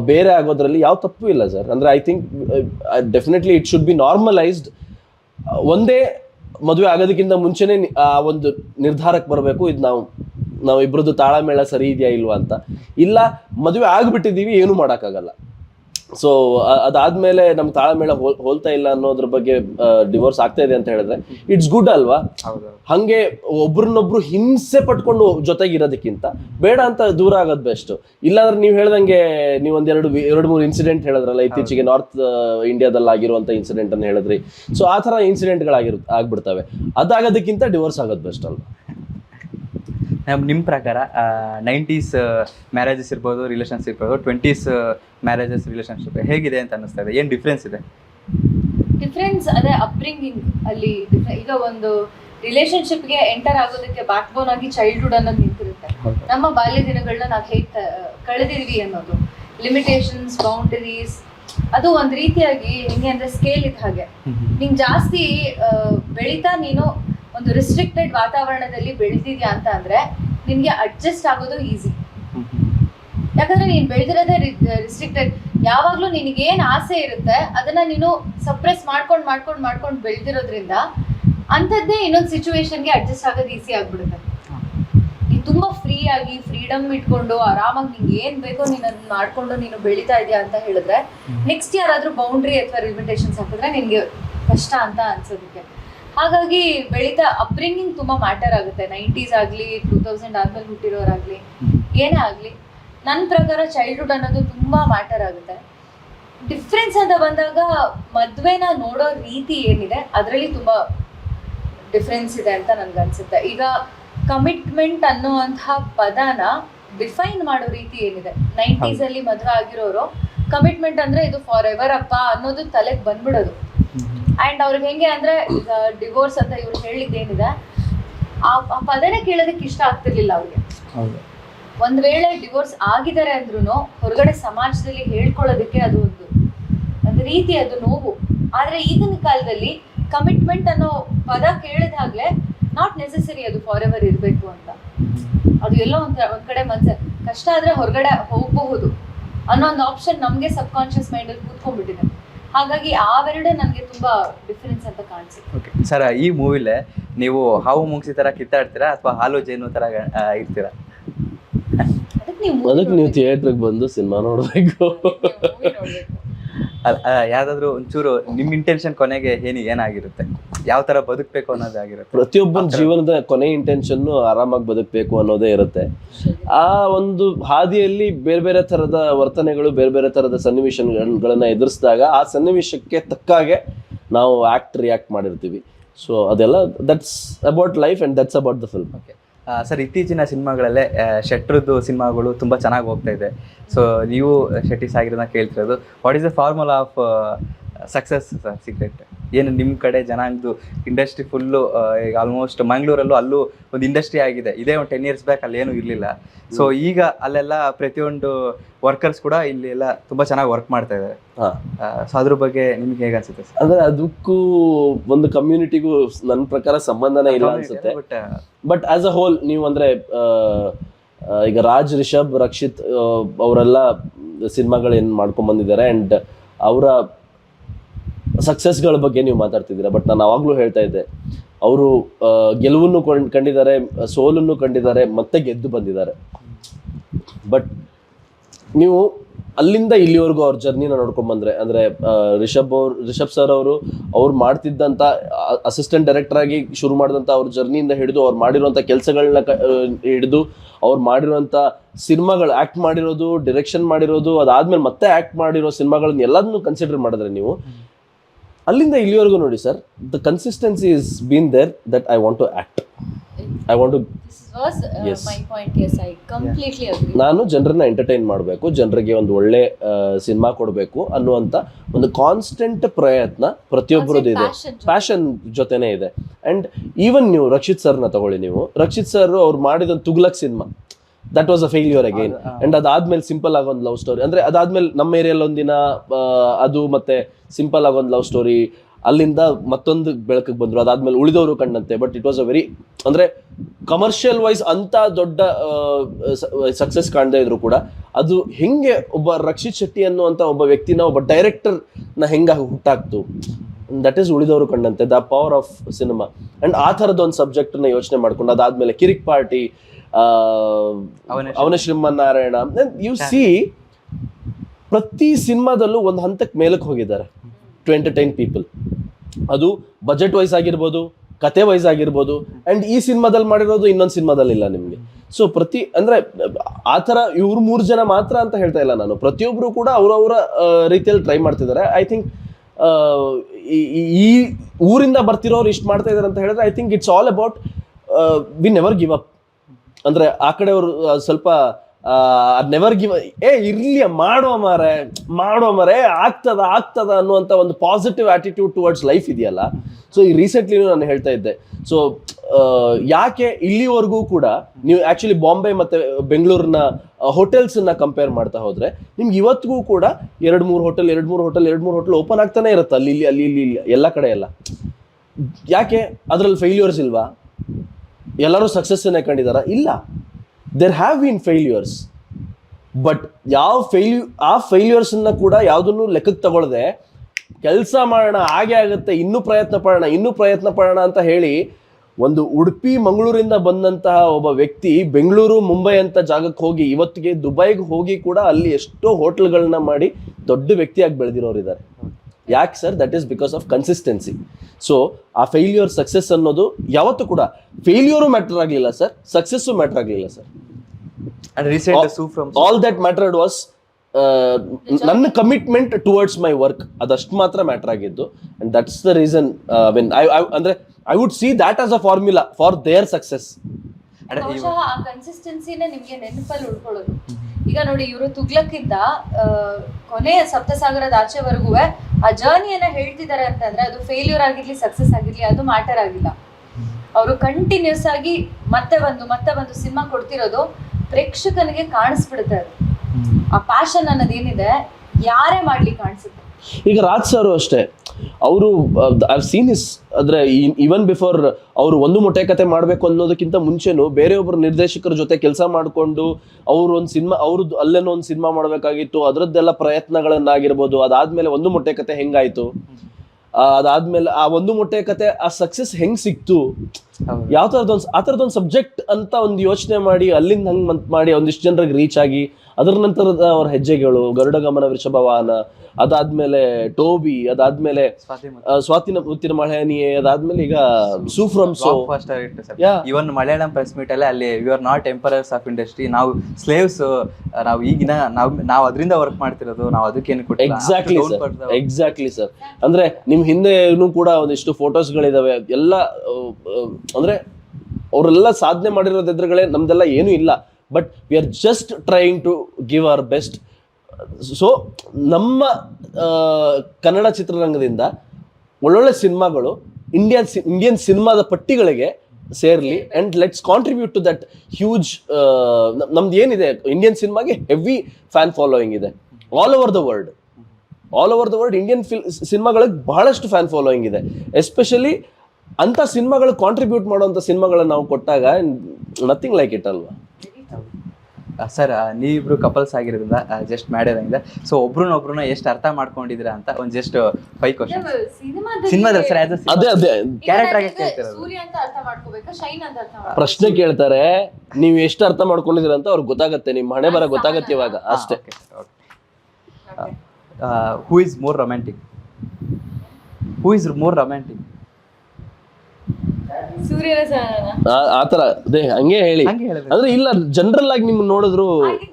ಬೇರೆ ಆಗೋದ್ರಲ್ಲಿ ಯಾವ ತಪ್ಪು ಇಲ್ಲ ಸರ್. ಅಂದ್ರೆ I think definitely it should be normalised ಒಂದೇ ಮದುವೆ ಆಗೋದಕ್ಕಿಂತ ಮುಂಚೆನೇ ಆ, ಒಂದು ನಿರ್ಧಾರಕ್ಕೆ ಬರಬೇಕು. ಇದು ನಾವು ನಾವು ಇಬ್ಬರದ್ದು ತಾಳಮೇಳ ಸರಿ ಇದೆಯಾ ಇಲ್ವಾ ಅಂತ. ಇಲ್ಲ, ಮದುವೆ ಆಗಿಬಿಟ್ಟಿದ್ದೀವಿ, ಏನು ಮಾಡೋಕ್ಕಾಗಲ್ಲ. ಸೊ ಅದಾದ್ಮೇಲೆ ನಮ್ ತಾಳಮೇಳ ಮೇಳ ಹೋಲ್ತಾ ಇಲ್ಲ ಅನ್ನೋದ್ರ ಬಗ್ಗೆ ಡಿವೋರ್ಸ್ ಆಗ್ತಾ ಇದೆ ಅಂತ ಹೇಳಿದ್ರೆ ಇಟ್ಸ್ ಗುಡ್ ಅಲ್ವಾ? ಹಂಗೆ ಒಬ್ರನ್ನೊಬ್ರು ಹಿಂಸೆ ಪಟ್ಕೊಂಡು ಜೊತೆಗಿರೋದಕ್ಕಿಂತ ಬೇಡ ಅಂತ ದೂರ ಆಗೋದು ಬೆಸ್ಟ್ ಇಲ್ಲಾಂದ್ರೆ ನೀವು ಹೇಳ್ದಂಗೆ ನೀವು ಒಂದೆರಡು ಎರಡು ಮೂರು ಇನ್ಸಿಡೆಂಟ್ ಹೇಳಿದ್ರಲ್ಲ ಇತ್ತೀಚೆಗೆ ನಾರ್ತ್ ಇಂಡಿಯಾದಲ್ಲಿ ಆಗಿರುವಂತ ಇನ್ಸಿಡೆಂಟ್ ಅನ್ನು ಹೇಳಿದ್ರಿ. ಸೊ ಆ ತರ ಇನ್ಸಿಡೆಂಟ್ಗಳಾಗಿರು ಆಗ್ಬಿಡ್ತವೆ. ಅದಾಗೋದಕ್ಕಿಂತ ಡಿವೋರ್ಸ್ ಆಗೋದು ಬೆಸ್ಟ್ ಅಲ್ವಾ? ನಮ್- ನಿಮ್ಮ ಪ್ರಕಾರ ನೈಂಟೀಸ್ ಮ್ಯಾರೇಜಸ್ ಇರ್ಬೋದು ರಿಲೇಷನ್ಸ್ ಇರ್ಬೋದು ಟ್ವೆಂಟೀಸ್ ಮ್ಯಾರೇಜಸ್ ರಿಲೇಷನ್ಶಿಪ್ ಹೇಗಿದೆ ಅಂತ ಅನ್ನಿಸ್ತಾ ಇದೆ. ಏನು ಡಿಫ್ರೆನ್ಸ್ ಇದೆ? ಡಿಫ್ರೆನ್ಸ್ ಅದೇ ಅಪ್ಬ್ರಿಂಗಿಂಗ್ ಅಲ್ಲಿ ಈಗ ಒಂದು ರಿಲೇಶನ್ಶಿಪ್ಗೆ ಎಂಟರ್ ಆಗೋದಕ್ಕೆ ಬ್ಯಾಕ್ ಬೋನ್ ಆಗಿ ಚೈಲ್ಡ್ಹುಡ್ ಅನ್ನೋದು ನಿಂತಿರುತ್ತೆ. ನಮ್ಮ ಬಾಲ್ಯ ದಿನಗಳನ್ನ ನಾವು ಹೇಗೆ ಕಳೆದಿದ್ವಿ ಅನ್ನೋದು. ಲಿಮಿಟೇಷನ್ಸ್ ಬೌಂಡರೀಸ್ ಅದು ಒಂದು ರೀತಿಯಾಗಿ ಹೆಂಗೆ ಅಂದ್ರೆ ಸ್ಕೇಲ್ ಇದ್ದ ಹಾಗೆ. ನಿಂಗೆ ಜಾಸ್ತಿ ಬೆಳೀತಾ ನೀನು ಒಂದು ರಿಸ್ಟ್ರಿಕ್ಟೆಡ್ ವಾತಾವರಣದಲ್ಲಿ ಬೆಳೆದಿದ್ಯಾ ಅಂತ ಅಂದ್ರೆ ನಿನ್ಗೆ ಅಡ್ಜಸ್ಟ್ ಆಗೋದು ಈಸಿ ಯಾಕಂದ್ರೆ ನೀನ್ ಬೆಳೆದಿರೋದೇ ರಿಸ್ಟ್ರಿಕ್ಟೆಡ್ ಯಾವಾಗ್ಲೂ ನಿನಗೇನ್ ಆಸೆ ಇರುತ್ತೆ ಅದನ್ನ ನೀನು ಸಪ್ರೆಸ್ ಮಾಡ್ಕೊಂಡು ಮಾಡ್ಕೊಂಡು ಮಾಡ್ಕೊಂಡು ಬೆಳೆದಿರೋದ್ರಿಂದ ಅಂಥದ್ದೇ ಇನ್ನೊಂದು ಸಿಚುವೇಶನ್ಗೆ ಅಡ್ಜಸ್ಟ್ ಆಗೋದು ಈಸಿ ಆಗ್ಬಿಡುತ್ತೆ. ನೀನ್ ತುಂಬಾ ಫ್ರೀ ಆಗಿ ಫ್ರೀಡಮ್ ಇಟ್ಕೊಂಡು ಆರಾಮಾಗಿ ನಿಂಗೆ ಏನ್ ಬೇಕೋ ನೀನು ಅದನ್ನ ಮಾಡ್ಕೊಂಡು ನೀನು ಬೆಳೀತಾ ಇದೆಯಾ ಅಂತ ಹೇಳಿದ್ರೆ ನೆಕ್ಸ್ಟ್ ಯಾರಾದ್ರೂ ಬೌಂಡ್ರಿ ಅಥವಾ ಲಿಮಿಟೇಷನ್ಸ್ ಹಾಕಿದ್ರೆ ನಿನ್ಗೆ ಕಷ್ಟ ಅಂತ ಅನ್ಸೋದಕ್ಕೆ. ಹಾಗಾಗಿ ಬೆಳೀತಾ ಅಪ್ರಿಂಗಿಂಗ್ ತುಂಬಾ ಮ್ಯಾಟರ್ ಆಗುತ್ತೆ. ನೈಂಟೀಸ್ ಆಗಲಿ ಟೂ ತೌಸಂಡ್ ಆದ್ಮೇಲೆ ಹುಟ್ಟಿರೋರಾಗ್ಲಿ ಏನೇ ಆಗಲಿ ನನ್ನ ಪ್ರಕಾರ ಚೈಲ್ಡ್ಹುಡ್ ಅನ್ನೋದು ತುಂಬಾ ಮ್ಯಾಟರ್ ಆಗುತ್ತೆ. ಡಿಫ್ರೆನ್ಸ್ ಅಂತ ಬಂದಾಗ ಮದುವೆನ ನೋಡೋ ರೀತಿ ಏನಿದೆ ಅದರಲ್ಲಿ ತುಂಬಾ ಡಿಫ್ರೆನ್ಸ್ ಇದೆ ಅಂತ ನನ್ಗೆ ಅನ್ಸುತ್ತೆ. ಈಗ ಕಮಿಟ್ಮೆಂಟ್ ಅನ್ನುವಂತಹ ಪದನ ಡಿಫೈನ್ ಮಾಡೋ ರೀತಿ ಏನಿದೆ. ನೈಂಟೀಸ್ ಅಲ್ಲಿ ಮದುವೆ ಆಗಿರೋರು ಕಮಿಟ್ಮೆಂಟ್ ಅಂದ್ರೆ ಇದು ಫಾರ್ ಎವರ್ ಅಪ್ಪ ಅನ್ನೋದು ತಲೆಗೆ ಬಂದ್ಬಿಡೋದು. ಅಂಡ್ ಅವ್ರಿಗೆ ಹೆಂಗೆ ಅಂದ್ರೆ ಈಗ ಡಿವೋರ್ಸ್ ಅಂತ ಇವ್ರು ಹೇಳಿದ್ದೇನಿದೆ ಆ ಆ ಪದನೇ ಕೇಳೋದಕ್ಕೆ ಇಷ್ಟ ಆಗ್ತಿರ್ಲಿಲ್ಲ ಅವ್ರಿಗೆ. ಒಂದ್ ವೇಳೆ ಡಿವೋರ್ಸ್ ಆಗಿದ್ದಾರೆ ಅಂದ್ರೂ ಹೊರಗಡೆ ಸಮಾಜದಲ್ಲಿ ಹೇಳ್ಕೊಳ್ಳೋದಕ್ಕೆ ಅದು ಒಂದು ಒಂದು ರೀತಿ ಅದು ನೋವು. ಆದ್ರೆ ಈಗಿನ ಕಾಲದಲ್ಲಿ ಕಮಿಟ್ಮೆಂಟ್ ಅನ್ನೋ ಪದ ಕೇಳಿದಾಗ್ಲೆ ನಾಟ್ ನೆಸೆಸರಿ ಅದು ಫಾರ್ ಎವರ್ ಇರಬೇಕು ಅಂತ. ಅದು ಎಲ್ಲೋ ಒಂದ್ ಒಂದ್ ಕಡೆ ಮನ್ಸ ಕಷ್ಟ ಆದ್ರೆ ಹೊರಗಡೆ ಹೋಗಬಹುದು ಅನ್ನೋ ಒಂದು ಆಪ್ಷನ್ ನಮ್ಗೆ ಸಬ್ ಕಾನ್ಶಿಯಸ್ ಮೈಂಡ್ ಅಲ್ಲಿ ಕೂತ್ಕೊಂಡ್ಬಿಟ್ಟಿದೆ. ಹಾಗಾಗಿ ಅವೆರಡೇ ನನಗೆ ತುಂಬಾ ಡಿಫರೆನ್ಸ್ ಅಂತ ಕಾಣಿಸುತ್ತೆ. ಓಕೆ ಸರ್ ಈ ಮೂವಿಲೆ ನೀವು ಹಾವು ಮುಂಗ್ಸಿ ತರ ಕಿತ್ತಾಡ್ತೀರಾ ಅಥವಾ ಹಾಲು ಜೇನು ತರ ಆ, ಇರ್ತೀರಾ ಅದಕ್ಕೆ ನೀವು ಅದಕ್ಕೆ ನೀವು ಥಿಯೇಟ್ರಿಗೆ ಬಂದು ಸಿನಿಮಾ ನೋಡಬೇಕು. ಆ, ಯಾವ್ದಾದ್ರು ಒಂಚೂರು ನಿಮ್ಮ ಇಂಟೆನ್ಷನ್ ಕೊನೆಗೆ ಏನು ಏನಾಗಿರುತ್ತೆ? ಯಾವ ತರ ಬದುಕಬೇಕು ಅನ್ನೋದಾಗಿರುತ್ತೆ ಪ್ರತಿಯೊಬ್ಬನ ಜೀವನದ ಕೊನೆ ಇಂಟೆನ್ಷನ್ ಆರಾಮಾಗಿ ಬದುಕಬೇಕು ಅನ್ನೋದೇ ಇರುತ್ತೆ. ಆ ಒಂದು ಹಾದಿಯಲ್ಲಿ ಬೇರೆ ಬೇರೆ ತರದ ವರ್ತನೆಗಳು ಬೇರೆ ಬೇರೆ ತರದ ಸನ್ನಿವೇಶಗಳನ್ನ ಎದುರಿಸಿದಾಗ ಆ ಸನ್ನಿವೇಶಕ್ಕೆ ತಕ್ಕಾಗೆ ನಾವು ಆಕ್ಟ್ ರಿಯಾಕ್ಟ್ ಮಾಡಿರ್ತೀವಿ. ಸೊ ಅದೆಲ್ಲ that's about life and that's about the film okay sir ಇತ್ತೀಚಿನ ಸಿನಿಮಾಗಳಲ್ಲೇ ಶೆಟ್ರದ್ದು ಸಿನಿಮಾಗಳು ತುಂಬ ಚೆನ್ನಾಗಿ ಹೋಗ್ತಾ ಇದೆ. ಸೊ ನೀವು ಶೆಟ್ಟಿ ಸಾಗಿರೋದನ್ನ ಕೇಳ್ತಿರೋದು. What is the formula of success sir secret ಏನು ನಿಮ್ಮ ಕಡೆ ಜನಾಂಗದು ಇಂಡಸ್ಟ್ರಿ ಫುಲ್ಲು ಈಗ ಆಲ್ಮೋಸ್ಟ್ ಮಂಗಳೂರಲ್ಲೂ ಅಲ್ಲೂ ಒಂದು ಇಂಡಸ್ಟ್ರಿ ಆಗಿದೆ. ಇದೇ ಒಂದು ಟೆನ್ ಇಯರ್ಸ್ ಬ್ಯಾಕ್ ಅಲ್ಲಿ ಏನೂ ಇರಲಿಲ್ಲ. ಸೊ ಈಗ ಅಲ್ಲೆಲ್ಲ ಪ್ರತಿಯೊಂದು ವರ್ಕರ್ಸ್ ಕೂಡ ಇಲ್ಲಿ ಎಲ್ಲ ತುಂಬ ಚೆನ್ನಾಗಿ ವರ್ಕ್ ಮಾಡ್ತಾ ಇದ್ದಾರೆ ಸೊ ಅದ್ರ ಬಗ್ಗೆ ನಿಮ್ಗೆ ಹೇಗೆ ಅನ್ಸುತ್ತೆ ಸರ್? ಅಂದ್ರೆ ಅದಕ್ಕೂ ಒಂದು ಕಮ್ಯುನಿಟಿಗೂ ನನ್ನ ಪ್ರಕಾರ ಸಂಬಂಧನೇ ಇಲ್ಲ ಅನ್ಸುತ್ತೆ. But but as a whole ನೀವು ಅಂದ್ರೆ ಈಗ ರಾಜ್ ರಿಷಬ್ ರಕ್ಷಿತ್ ಅವರೆಲ್ಲ ಸಿನಿಮಾಗಳು ಏನು ಮಾಡ್ಕೊಂಡ್ ಬಂದಿದ್ದಾರೆ. ಅಂಡ್ ಅವರ ಸಕ್ಸಸ್ಗಳ ಬಗ್ಗೆ ನೀವು ಮಾತಾಡ್ತಿದ್ದೀರಾ? ಬಟ್ ನಾನು ಆವಾಗಲೂ ಹೇಳ್ತಾ ಇದ್ದೆ, ಅವರು ಗೆಲುವನ್ನು ಕೊಂಡ್- ಕಂಡಿದ್ದಾರೆ, ಸೋಲನ್ನು ಕಂಡಿದ್ದಾರೆ, ಮತ್ತೆ ಗೆದ್ದು ಬಂದಿದ್ದಾರೆ. ಬಟ್ ನೀವು ಅಲ್ಲಿಂದ ಇಲ್ಲಿವರೆಗೂ ಅವ್ರ ಜರ್ನಿನ ನೋಡ್ಕೊಂಡ್ ಬಂದ್ರೆ, ಅಂದ್ರೆ ರಿಷಬ್ ಅವ್ರು, ರಿಷಬ್ ಸರ್ ಅವರು, ಅವ್ರು ಮಾಡ್ತಿದ್ದಂತ ಅಸಿಸ್ಟೆಂಟ್ ಡೈರೆಕ್ಟರ್ ಆಗಿ ಶುರು ಮಾಡಿದಂತ ಅವ್ರ ಜರ್ನಿಯಿಂದ ಹಿಡಿದು, ಅವ್ರು ಮಾಡಿರುವಂತ ಕೆಲಸಗಳನ್ನ ಹಿಡಿದು, ಅವ್ರು ಮಾಡಿರುವಂತ ಸಿನಿಮಾಗಳು ಆಕ್ಟ್ ಮಾಡಿರೋದು ಡಿರೆಕ್ಷನ್ ಮಾಡಿರೋದು, ಅದಾದ್ಮೇಲೆ ಮತ್ತೆ ಆಕ್ಟ್ ಮಾಡಿರೋ ಸಿನಿಮಾಗಳನ್ನ ಎಲ್ಲದನ್ನು ಕನ್ಸಿಡರ್ ಮಾಡಿದ್ರೆ ನೀವು ಅಲ್ಲಿಂದ ಇಲ್ಲಿವರೆಗೂ ನೋಡಿ sir the consistency is been there that I want to act I want to ನಾನು ಜನರನ್ನ ಎಂಟರ್ಟೈನ್ ಮಾಡಬೇಕು ಜನರಿಗೆ ಒಂದು ಒಳ್ಳೆ ಸಿನಿಮಾ ಕೊಡಬೇಕು ಅನ್ನುವಂಥ ಒಂದು ಕಾನ್ಸ್ಟೆಂಟ್ ಪ್ರಯತ್ನ ಪ್ರತಿಯೊಬ್ಬರದ್ದು ಇದೆ. ಫ್ಯಾಷನ್ ಜೊತೆನೇ ಇದೆ. ಅಂಡ್ ಈವನ್ ನೀವು ರಕ್ಷಿತ್ ಸರ್ನ ತಗೊಳ್ಳಿ ನೀವು. ರಕ್ಷಿತ್ ಸರ್ ಅವ್ರು ಮಾಡಿದ Tughlaq cinema that was a failure again and ಅದಾದ್ಮೇಲೆ ಸಿಂಪಲ್ ಆಗಿ ಒಂದು ಲವ್ ಸ್ಟೋರಿ ಅಂದ್ರೆ ಅದಾದ್ಮೇಲೆ ನಮ್ಮ ಏರಿಯಲ್ಲಿ ಒಂದಿನ ಅದು ಮತ್ತೆ ಸಿಂಪಲ್ ಆಗಿ ಒಂದು ಲವ್ ಸ್ಟೋರಿ ಅಲ್ಲಿಂದ ಮತ್ತೊಂದು ಬೆಳಕಿಗೆ ಬಂದ್ರು. ಅದಾದ್ಮೇಲೆ ಉಳಿದವರು ಕಂಡಂತೆ but it was a very ಅಂದ್ರೆ ಕಮರ್ಷಿಯಲ್ ವೈಸ್ ಅಂತ ದೊಡ್ಡ ಸಕ್ಸಸ್ ಕಾಣದೇ ಇದ್ರು ಕೂಡ ಅದು ಹೆಂಗೆ ಒಬ್ಬ ರಕ್ಷಿತ್ ಶೆಟ್ಟಿ ಅನ್ನುವಂತ ಒಬ್ಬ ವ್ಯಕ್ತಿನ ಒಬ್ಬ ಡೈರೆಕ್ಟರ್ನ ಹೆಂಗಾಗಿ ಹುಟ್ಟಾಕ್ತು? ದಟ್ ಈಸ್ ಉಳಿದವರು ಕಂಡಂತೆ the power of cinema and ಆ ಥರದ ಒಂದು ಸಬ್ಜೆಕ್ಟ್ನ ಯೋಚನೆ ಮಾಡ್ಕೊಂಡು ಅದಾದ್ಮೇಲೆ ಕಿರಿಕ್ ಪಾರ್ಟಿ ಅವನೇ ಶ್ರೀಮನ್ನಾರಾಯಣ. ಯು ಸಿ ಪ್ರತಿ ಸಿನಿಮಾದಲ್ಲೂ ಒಂದು ಹಂತಕ್ಕೆ ಮೇಲಕ್ಕೆ ಹೋಗಿದ್ದಾರೆ. ಟು ಎಂಟರ್ಟೈನ್ ಪೀಪಲ್ ಅದು ಬಜೆಟ್ ವೈಸ್ ಆಗಿರ್ಬೋದು ಕತೆ ವೈಸ್ ಆಗಿರ್ಬೋದು ಅಂಡ್ ಈ ಸಿನಿಮಾದಲ್ಲಿ ಮಾಡಿರೋದು ಇನ್ನೊಂದು ಸಿನಿಮಾದಲ್ಲಿ ಇಲ್ಲ ನಿಮಗೆ. ಸೊ ಪ್ರತಿ ಅಂದ್ರೆ ಆ ಥರ ಇವ್ರು ಮೂರು ಜನ ಮಾತ್ರ ಅಂತ ಹೇಳ್ತಾ ಇಲ್ಲ ನಾನು. ಪ್ರತಿಯೊಬ್ಬರು ಕೂಡ ಅವರವರ ರೀತಿಯಲ್ಲಿ ಟ್ರೈ ಮಾಡ್ತಿದ್ದಾರೆ. ಐ ಥಿಂಕ್ ಈ ಊರಿಂದ ಬರ್ತಿರೋರು ಇಷ್ಟು ಮಾಡ್ತಾ ಇದ್ದಾರೆ ಅಂತ ಹೇಳಿದ್ರೆ I think it's all about we never give up ಅಂದ್ರೆ ಆ ಕಡೆಯವರು ಸ್ವಲ್ಪ ನೆವರ್ ಗಿವ್ ಏ, ಇರ್ಲಿ ಮಾಡೋ ಮಾರೆ ಮಾಡೋ ಮಾರೆ ಆಗ್ತದ ಆಗ್ತದ ಅನ್ನುವಂತ ಒಂದು ಪಾಸಿಟಿವ್ ಆಟಿಟ್ಯೂಡ್ ಟುವರ್ಡ್ಸ್ ಲೈಫ್ ಇದೆಯಲ್ಲ? ಸೊ ಈ ರೀಸೆಂಟ್ಲಿ ನಾನು ಹೇಳ್ತಾ ಇದ್ದೆ. ಸೊ ಯಾಕೆ ಇಲ್ಲಿವರೆಗೂ ಕೂಡ ನೀವು ಆಕ್ಚುಲಿ ಬಾಂಬೆ ಮತ್ತೆ ಬೆಂಗಳೂರಿನ ಹೋಟೆಲ್ಸ್ನ ಕಂಪೇರ್ ಮಾಡ್ತಾ ಹೋದ್ರೆ, ನಿಮ್ಗೆ ಇವತ್ತಿಗೂ ಕೂಡ ಎರಡು ಮೂರು ಹೋಟೆಲ್ ಎರಡು ಮೂರು ಹೋಟೆಲ್ ಎರಡು ಮೂರು ಹೋಟೆಲ್ ಓಪನ್ ಆಗ್ತಾನೆ ಇರುತ್ತೆ. ಅಲ್ಲಿ, ಇಲ್ಲಿ ಅಲ್ಲಿ, ಇಲ್ಲಿ ಎಲ್ಲ ಕಡೆ ಎಲ್ಲ. ಯಾಕೆ? ಅದ್ರಲ್ಲಿ ಫೇಲ್ಯೂರ್ಸ್ ಇಲ್ವಾ? ಎಲ್ಲರೂ ಸಕ್ಸಸ್ಸನ್ನೇ ಕಂಡಿದ್ದಾರೆ ಇಲ್ಲ. There have been failures but ಯಾವ ಫೇಲ್ಯೂ ಆ ಫೇಲ್ಯೂರ್ಸನ್ನ ಕೂಡ ಯಾವುದನ್ನು ಲೆಕ್ಕಕ್ಕೆ ತಗೊಳ್ಳದೆ ಕೆಲಸ ಮಾಡೋಣ, ಹಾಗೆ ಆಗುತ್ತೆ, ಇನ್ನೂ ಪ್ರಯತ್ನ ಪಡೋಣ, ಇನ್ನೂ ಪ್ರಯತ್ನ ಪಡೋಣ ಅಂತ ಹೇಳಿ ಒಂದು ಉಡುಪಿ, ಮಂಗಳೂರಿಂದ ಬಂದಂತಹ ಒಬ್ಬ ವ್ಯಕ್ತಿ ಬೆಂಗಳೂರು, ಮುಂಬೈ ಅಂತ ಜಾಗಕ್ಕೆ ಹೋಗಿ ಇವತ್ತಿಗೆ ದುಬೈಗೆ ಹೋಗಿ ಕೂಡ ಅಲ್ಲಿ ಎಷ್ಟೋ ಹೋಟ್ಲ್ಗಳನ್ನ ಮಾಡಿ ದೊಡ್ಡ ವ್ಯಕ್ತಿಯಾಗಿ ಬೆಳೆದಿರೋರು ಇದ್ದಾರೆ ಯಾಕೆ sir? That is because of consistency so ಆ ಫೇಲ್ಯೂರ್ ಸಕ್ಸಸ್ ಅನ್ನೋದು ಯಾವತ್ತೂ ಕೂಡ ಫೇಲ್ಯೂರು ಮ್ಯಾಟರ್ ಆಗಲಿಲ್ಲ ಸರ್. ಸಕ್ಸಸ್ಸು ಮ್ಯಾಟರ್ ಆಗಲಿಲ್ಲ sir. All that mattered was ನನ್ನ ಕಮಿಟ್ಮೆಂಟ್ ಟುವರ್ಡ್ಸ್ ಮೈ ವರ್ಕ್ ಅದಷ್ಟು ಮಾತ್ರ ಮ್ಯಾಟರ್ ಆಗಿದ್ದು. And that's the reason mean I ಅಂದ್ರೆ I would see that as a formula for their success ಬಹುಶಃ ಆ ಕನ್ಸಿಸ್ಟೆನ್ಸಿನೇ ನಿಮ್ಗೆ ನೆನಪಲ್ಲಿ ಉಳ್ಕೊಳ್ಳೋದು. ಈಗ ನೋಡಿ ಇವರು ತುಗ್ಲಕ್ಕಿಂದ ಆ, ಕೊನೆಯ ಸಪ್ತಸಾಗರದ ಆಚೆವರೆಗೂ ಆ ಜರ್ನಿಯನ್ನ ಹೇಳ್ತಿದ್ದಾರೆ ಅಂತಂದ್ರೆ ಅದು ಫೇಲ್ಯೂರ್ ಆಗಿರ್ಲಿ ಸಕ್ಸಸ್ ಆಗಿರ್ಲಿ, ಅದು ಮ್ಯಾಟರ್ ಆಗಿಲ್ಲ. ಅವರು ಕಂಟಿನ್ಯೂಸ್ ಆಗಿ ಮತ್ತೆ ಒಂದು ಮತ್ತೆ ಒಂದು ಸಿನಿಮಾ ಕೊಡ್ತಿರೋದು ಪ್ರೇಕ್ಷಕನಿಗೆ ಕಾಣಿಸ್ಬಿಡುತ್ತೆ ಅದು. ಆ ಪ್ಯಾಷನ್ ಅನ್ನೋದೇನಿದೆ, ಯಾರೇ ಮಾಡ್ಲಿ ಕಾಣಿಸುತ್ತೆ. ಈಗ ರಾಜ್ ಸರ್ ಅಷ್ಟೇ. ಅವರು ಐ ಸೀನ್ ಇಸ್ ಅಂದ್ರೆ ಈವನ್ ಬಿಫೋರ್ ಅವರು ಒಂದು ಮೊಟ್ಟೆ ಕತೆ ಮಾಡಬೇಕು ಅನ್ನೋದಕ್ಕಿಂತ ಮುಂಚೆನು ಬೇರೆಯೊಬ್ಬರು ನಿರ್ದೇಶಕರ ಜೊತೆ ಕೆಲಸ ಮಾಡಿಕೊಂಡು ಅವರು ಒಂದು ಸಿನಿಮಾ ಅವ್ರದ್ದು ಅಲ್ಲೇನೋ ಒಂದು ಸಿನಿಮಾ ಮಾಡಬೇಕಾಗಿತ್ತು ಅದರದ್ದೆಲ್ಲ ಪ್ರಯತ್ನಗಳನ್ನಾಗಿರ್ಬೋದು ಅದಾದ್ಮೇಲೆ ಒಂದು ಮೊಟ್ಟೆ ಕತೆ ಹೆಂಗಾಯ್ತು? ಅದಾದ್ಮೇಲೆ ಆ ಒಂದು ಮೊಟ್ಟೆ ಕತೆ ಆ ಸಕ್ಸಸ್ ಹೆಂಗ್ ಸಿಕ್ತು? ಯಾವ ಥರದೊಂದು ಆ ಥರದೊಂದು ಸಬ್ಜೆಕ್ಟ್ ಅಂತ ಒಂದು ಯೋಚನೆ ಮಾಡಿ ಅಲ್ಲಿಂದ ಹಂಗೆ ಮಾಡಿ ಒಂದಿಷ್ಟು ಜನರಿಗೆ ರೀಚ್ ಆಗಿ ಅದರ ನಂತರದ ಅವರ ಹೆಜ್ಜೆಗಳು ಗರುಡ ಗಮನ ಅದಾದ್ಮೇಲೆ ಟೋಬಿ ಅದಾದ್ಮೇಲೆ ಆ, ಸ್ವಾತಿನ ಮುತ್ತಿನ ಮಳೆನಿಯೇ ಅದಾದ್ಮೇಲೆ ಈಗ ಸೂ. From so Yeah. Even Malayalam press meet ಅಲ್ಲಿ ಅಲ್ಲಿ you are not emperors of industry ನಾವು ಸ್ಲೇವ್ಸ್ ನಾವು ಈಗಿನ ನಾವು ನಾವು ಅದರಿಂದ ವರ್ಕ್ ಮಾಡ್ತಿರೋದು ನಾವು ಏನು ಕೊಟ್ಟಿಲ್ಲ. ಎಕ್ಸಾಕ್ಟ್ಲಿ ಅಷ್ಟು ಸರ್ ಕೊಡ್ತಾ- ಎಕ್ಸಾಕ್ಟ್ಲಿ ಸರ್ ಅಂದ್ರೆ ನಿಮ್ ಹಿಂದೆನೂ ಕೂಡ ಒಂದಿಷ್ಟು ಫೋಟೋಸ್ಗಳಿದಾವೆ ಎಲ್ಲ ಎಲ್ಲಾ ಅಂದ್ರೆ ಅವರೆಲ್ಲ ಸಾಧನೆ ಮಾಡಿರೋದ್ರಗಳೇ ಎದುರುಗಳೇ ನಮ್ದೆಲ್ಲ ಏನು ಇಲ್ಲ. But we are just trying to give our best so ನಮ್ಮ ಕನ್ನಡ ಚಿತ್ರರಂಗದಿಂದ ಒಳ್ಳೊಳ್ಳೆ ಸಿನಿಮಾಗಳು ಇಂಡಿಯನ್ ಇಂಡಿಯನ್ ಸಿನಿಮಾದ ಪಟ್ಟಿಗಳಿಗೆ ಸೇರ್ಲಿ and let's contribute to that huge ನಮ್ದು ಏನಿದೆ ಇಂಡಿಯನ್ ಸಿನಿಮಾಗೆ ಹೆವಿ ಫ್ಯಾನ್ ಫಾಲೋಯಿಂಗ್ ಇದೆ. All over the world all over the world Indian film ಸಿನಿಮಾಗಳಿಗೆ ಬಹಳಷ್ಟು ಫ್ಯಾನ್ ಫಾಲೋಯಿಂಗ್ ಇದೆ. ಎಸ್ಪೆಷಲಿ ಅಂಥ ಸಿನಿಮಾಗಳು ಕಾಂಟ್ರಿಬ್ಯೂಟ್ ಮಾಡುವಂಥ ಸಿನಿಮಾಗಳನ್ನ ನಾವು ಕೊಟ್ಟಾಗ ನಥಿಂಗ್ ಲೈಕ್ ಇಟ್ ಅಲ್ವಾ? ಸರ್ ನೀವಿಬ್ರು ಕಪಲ್ಸ್ ಆಗಿರೋದ್ರಿಂದ ಜಸ್ಟ್ ಮಾಡಿರೋದ್ರಿಂದ ಸೊ ಒಬ್ರನ್ನೊಬ್ರನ್ನ ಎಷ್ಟು ಅರ್ಥ ಮಾಡ್ಕೊಂಡಿದ್ದೀರಾ ಅಂತ ಒಂದು ಜಸ್ಟ್ ಫೈವ್ ಕ್ವಶನ್ ಸಿನಿಮಾದಲ್ಲಿ ಸರ್ ಅದೇ ಅದೇ. ಕ್ಯಾರೆಕ್ಟರ್ ಆಗಿ ಕೇಳ್ತಿರೋದು ಸೂರ್ಯ ಅಂತ ಅರ್ಥ ಮಾಡ್ಕೋಬೇಕಾ? ಶೈನ್ ಅಂತ ಅರ್ಥ ಮಾಡ್ಕೋ ಪ್ರಶ್ನೆ ಕೇಳ್ತಾರೆ ನೀವು ಎಷ್ಟು ಅರ್ಥ ಮಾಡ್ಕೊಂಡಿದ್ದೀರ ಅಂತ ಅವ್ರಿಗೆ ಗೊತ್ತಾಗತ್ತೆ ನಿಮ್ಮ ಹಣೆ ಬರ ಗೊತ್ತಾಗತ್ತೆ ಇವಾಗ ಅಷ್ಟೇ. Who is more romantic who is more romantic ಆ- ಆ ತರ ಅದೇ ಹಂಗೆ ಹೇಳಿ. ಹಂಗೆ ಅಂದ್ರೆ ಇಲ್ಲ ಜನರಲ್ ಆಗಿ ನಿಮ್ ನೋಡಿದ್ರು